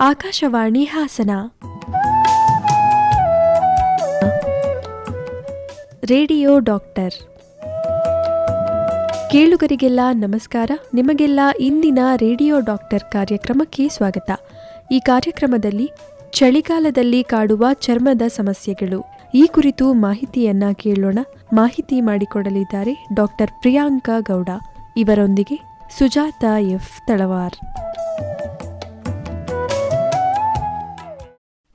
Akashvani Hassan. Radio doctor. ಕೇಳುಗರಿಗೆಲ್ಲ ನಮಸ್ಕಾರ. ನಿಮಗೆಲ್ಲ ಇಂದಿನ ರೇಡಿಯೋ ಡಾಕ್ಟರ್ ಕಾರ್ಯಕ್ರಮಕ್ಕೆ ಸ್ವಾಗತ. ಈ ಕಾರ್ಯಕ್ರಮದಲ್ಲಿ ಚಳಿಗಾಲದಲ್ಲಿ ಕಾಡುವ ಚರ್ಮದ ಸಮಸ್ಯೆಗಳು. ಈ ಕುರಿತು ಮಾಹಿತಿಯನ್ನ ಕೇಳೋಣ. ಮಾಹಿತಿ ಮಾಡಿಕೊಡಲಿದ್ದಾರೆ ಡಾಕ್ಟರ್ ಪ್ರಿಯಾಂಕಾ ಗೌಡ. ಇವರೊಂದಿಗೆ ಸುಜಾತ ಎಫ್ ತಳವಾರ್.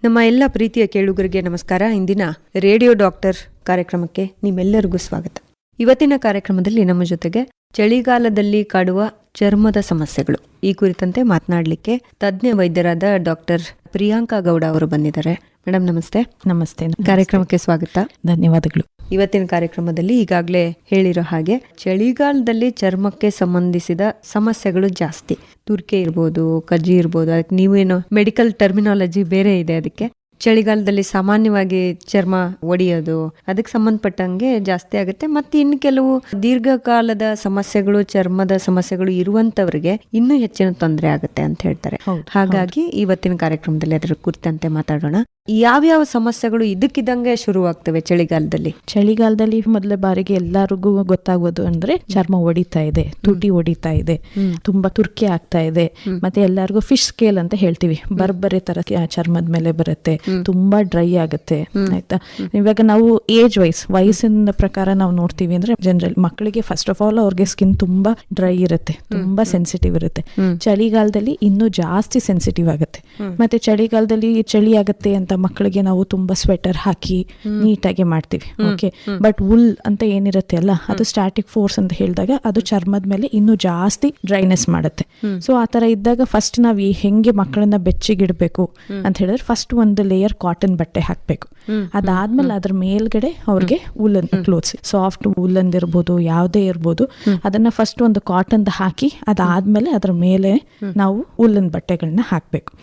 ನಮ್ಮ ಎಲ್ಲ ಪ್ರೀತಿಯ ಕೇಳುಗರಿಗೆ ನಮಸ್ಕಾರ. ಇಂದಿನ ರೇಡಿಯೋ ಡಾಕ್ಟರ್ ಕಾರ್ಯಕ್ರಮಕ್ಕೆ ನಿಮ್ಮೆಲ್ಲರಿಗೂ ಸ್ವಾಗತ. ಇವತ್ತಿನ ಕಾರ್ಯಕ್ರಮದಲ್ಲಿ ನಮ್ಮ ಜೊತೆಗೆ ಚಳಿಗಾಲದಲ್ಲಿ ಕಾಡುವ ಚರ್ಮದ ಸಮಸ್ಯೆಗಳು. ಈ ಕುರಿತಂತೆ ಮಾತನಾಡಲಿಕ್ಕೆ ತಜ್ಞ ವೈದ್ಯರಾದ ಡಾಕ್ಟರ್ ಪ್ರಿಯಾಂಕಾ ಗೌಡ ಅವರು ಬಂದಿದ್ದಾರೆ. ಮೇಡಮ್ ನಮಸ್ತೆ. ನಮಸ್ತೆ. ಕಾರ್ಯಕ್ರಮಕ್ಕೆ ಸ್ವಾಗತ. ಧನ್ಯವಾದಗಳು. ಇವತ್ತಿನ ಕಾರ್ಯಕ್ರಮದಲ್ಲಿ ಈಗಾಗಲೇ ಹೇಳಿರೋ ಹಾಗೆ ಚಳಿಗಾಲದಲ್ಲಿ ಚರ್ಮಕ್ಕೆ ಸಂಬಂಧಿಸಿದ ಸಮಸ್ಯೆಗಳು ಜಾಸ್ತಿ. ತುರ್ಕೆ ಇರ್ಬೋದು ಕಜ್ಜಿ ಇರ್ಬೋದು ಅದಕ್ಕೆ ನೀವೇನು ಮೆಡಿಕಲ್ ಟರ್ಮಿನಾಲಜಿ ಬೇರೆ ಇದೆ ಅದಕ್ಕೆ. ಚಳಿಗಾಲದಲ್ಲಿ ಸಾಮಾನ್ಯವಾಗಿ ಚರ್ಮ ಒಡೆಯೋದು ಅದಕ್ಕೆ ಸಂಬಂಧಪಟ್ಟಂಗೆ ಜಾಸ್ತಿ ಆಗುತ್ತೆ. ಮತ್ತೆ ಇನ್ನು ಕೆಲವು ದೀರ್ಘಕಾಲದ ಸಮಸ್ಯೆಗಳು ಚರ್ಮದ ಸಮಸ್ಯೆಗಳು ಇರುವಂತವರಿಗೆ ಇನ್ನೂ ಹೆಚ್ಚಿನ ತೊಂದರೆ ಆಗುತ್ತೆ ಅಂತ ಹೇಳ್ತಾರೆ. ಹಾಗಾಗಿ ಇವತ್ತಿನ ಕಾರ್ಯಕ್ರಮದಲ್ಲಿ ಅದರ ಕುರಿತಂತೆ ಮಾತಾಡೋಣ. ಯಾವ್ಯಾವ ಸಮಸ್ಯೆಗಳು ಇದಕ್ಕಿದ್ದಂಗೆ ಶುರುವಾಗ್ತವೆ ಚಳಿಗಾಲದಲ್ಲಿ? ಚಳಿಗಾಲದಲ್ಲಿ ಮೊದಲ ಬಾರಿಗೆ ಎಲ್ಲರಿಗೂ ಗೊತ್ತಾಗೋದು ಅಂದ್ರೆ ಚರ್ಮ ಒಡಿತಾ ಇದೆ ತುಟಿ ಒಡಿತಾ ಇದೆ ತುಂಬಾ ತುರ್ಕಿ ಆಗ್ತಾ ಇದೆ. ಮತ್ತೆ ಎಲ್ಲರಿಗೂ ಫಿಶ್ ಸ್ಕೇಲ್ ಅಂತ ಹೇಳ್ತೀವಿ. ಬರ್ಬರೆ ತರ ಚರ್ಮದ ಮೇಲೆ ಬರುತ್ತೆ. ತುಂಬಾ ಡ್ರೈ ಆಗುತ್ತೆ. ಆಯ್ತಾ? ಇವಾಗ ನಾವು ಏಜ್ ವೈಸ್ ವಯಸ್ಸಿನ ಪ್ರಕಾರ ನಾವು ನೋಡ್ತೀವಿ ಅಂದ್ರೆ ಜನರಲ್ ಮಕ್ಕಳಿಗೆ ಫಸ್ಟ್ ಆಫ್ ಆಲ್ ಅವ್ರಿಗೆ ಸ್ಕಿನ್ ತುಂಬಾ ಡ್ರೈ ಇರುತ್ತೆ. ತುಂಬಾ ಸೆನ್ಸಿಟಿವ್ ಇರುತ್ತೆ. ಚಳಿಗಾಲದಲ್ಲಿ ಇನ್ನೂ ಜಾಸ್ತಿ ಸೆನ್ಸಿಟಿವ್ ಆಗುತ್ತೆ. ಮತ್ತೆ ಚಳಿಗಾಲದಲ್ಲಿ ಚಳಿ ಆಗುತ್ತೆ ಅಂತ ಮಕ್ಕಳಿಗೆ ನಾವು ತುಂಬಾ ಸ್ವೆಟರ್ ಹಾಕಿ ನೀಟಾಗಿ ಮಾಡ್ತೀವಿ. ಓಕೆ ಬಟ್ ಉಲ್ ಅಂತ ಏನಿರುತ್ತೆ ಅಲ್ಲ ಅದು ಸ್ಟ್ಯಾಟಿಕ್ ಫೋರ್ಸ್ ಅಂತ ಹೇಳಿದಾಗ ಅದು ಚರ್ಮದ ಮೇಲೆ ಇನ್ನೂ ಜಾಸ್ತಿ ಡ್ರೈನೆಸ್ ಮಾಡುತ್ತೆ. ಸೊ ಆ ತರ ಇದ್ದಾಗ ಫಸ್ಟ್ ನಾವ್ ಹೆಂಗೆ ಮಕ್ಕಳನ್ನ ಬೆಚ್ಚಿಗಿಡಬೇಕು ಅಂತ ಹೇಳಿದ್ರೆ ಫಸ್ಟ್ ಒಂದು ಲೇಯರ್ ಕಾಟನ್ ಬಟ್ಟೆ ಹಾಕ್ಬೇಕು. ಅದಾದ್ಮೇಲೆ ಅದ್ರ ಮೇಲ್ಗಡೆ ಅವ್ರಿಗೆ ಉಲ್ಲನ್ ಕ್ಲೋತ್ಸ್ ಸಾಫ್ಟ್ ಉಲ್ಲನ್ ಇರ್ಬೋದು ಯಾವುದೇ ಇರ್ಬೋದು. ಅದನ್ನ ಫಸ್ಟ್ ಒಂದು ಕಾಟನ್ ಹಾಕಿ ಅದಾದ್ಮೇಲೆ ಅದ್ರ ಮೇಲೆ ನಾವು ಉಲ್ಲನ್ ಬಟ್ಟೆಗಳನ್ನ ಹಾಕ್ಬೇಕು.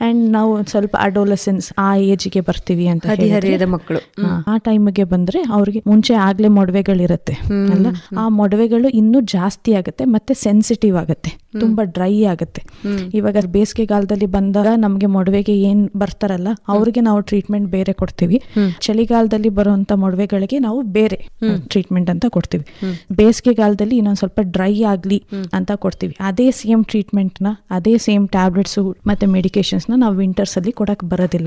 ಅಂಡ್ ನಾವು ಸ್ವಲ್ಪ ಅಡೋಲಸೆನ್ಸ್ ಆ ಏಜ್ಗೆ ಬರ್ತೀವಿ ಅಂತ ಮಕ್ಕಳು. ಆ ಆ ಟೈಮ್ಗೆ ಬಂದ್ರೆ ಅವ್ರಿಗೆ ಮುಂಚೆ ಆಗ್ಲೇ ಮೊಡವೆಗಳಿರುತ್ತೆ ಅಲ್ಲ? ಆ ಮೊಡವೆಗಳು ಇನ್ನೂ ಜಾಸ್ತಿ ಆಗುತ್ತೆ ಮತ್ತೆ ಸೆನ್ಸಿಟಿವ್ ಆಗುತ್ತೆ ತುಂಬಾ ಡ್ರೈ ಆಗುತ್ತೆ. ಇವಾಗ ಬೇಸಿಗೆಗಾಲದಲ್ಲಿ ಬಂದಾಗ ನಮ್ಗೆ ಮೊಡವೆಗೆ ಏನ್ ಬರ್ತಾರಲ್ಲ ಅವ್ರಿಗೆ ನಾವು ಟ್ರೀಟ್ಮೆಂಟ್ ಬೇರೆ ಕೊಡ್ತೀವಿ. ಚಳಿಗಾಲದಲ್ಲಿ ಬರುವಂತ ಮೊಡವೆಗಳಿಗೆ ನಾವು ಬೇರೆ ಟ್ರೀಟ್ಮೆಂಟ್ ಅಂತ ಕೊಡ್ತೀವಿ. ಬೇಸಿಗೆಗಾಲದಲ್ಲಿ ಇನ್ನೊಂದ್ ಸ್ವಲ್ಪ ಡ್ರೈ ಆಗ್ಲಿ ಅಂತ ಕೊಡ್ತೀವಿ. ಅದೇ ಸೇಮ್ ಟ್ರೀಟ್ಮೆಂಟ್ನ ಅದೇ ಸೇಮ್ ಟ್ಯಾಬ್ಲೆಟ್ಸ್ ಮತ್ತೆ ಮೆಡಿಕೇಶನ್ಸ್ನ ನಾವು ವಿಂಟರ್ಸ್ ಅಲ್ಲಿ ಕೊಡಕ್ ಬರೋದಿಲ್ಲ.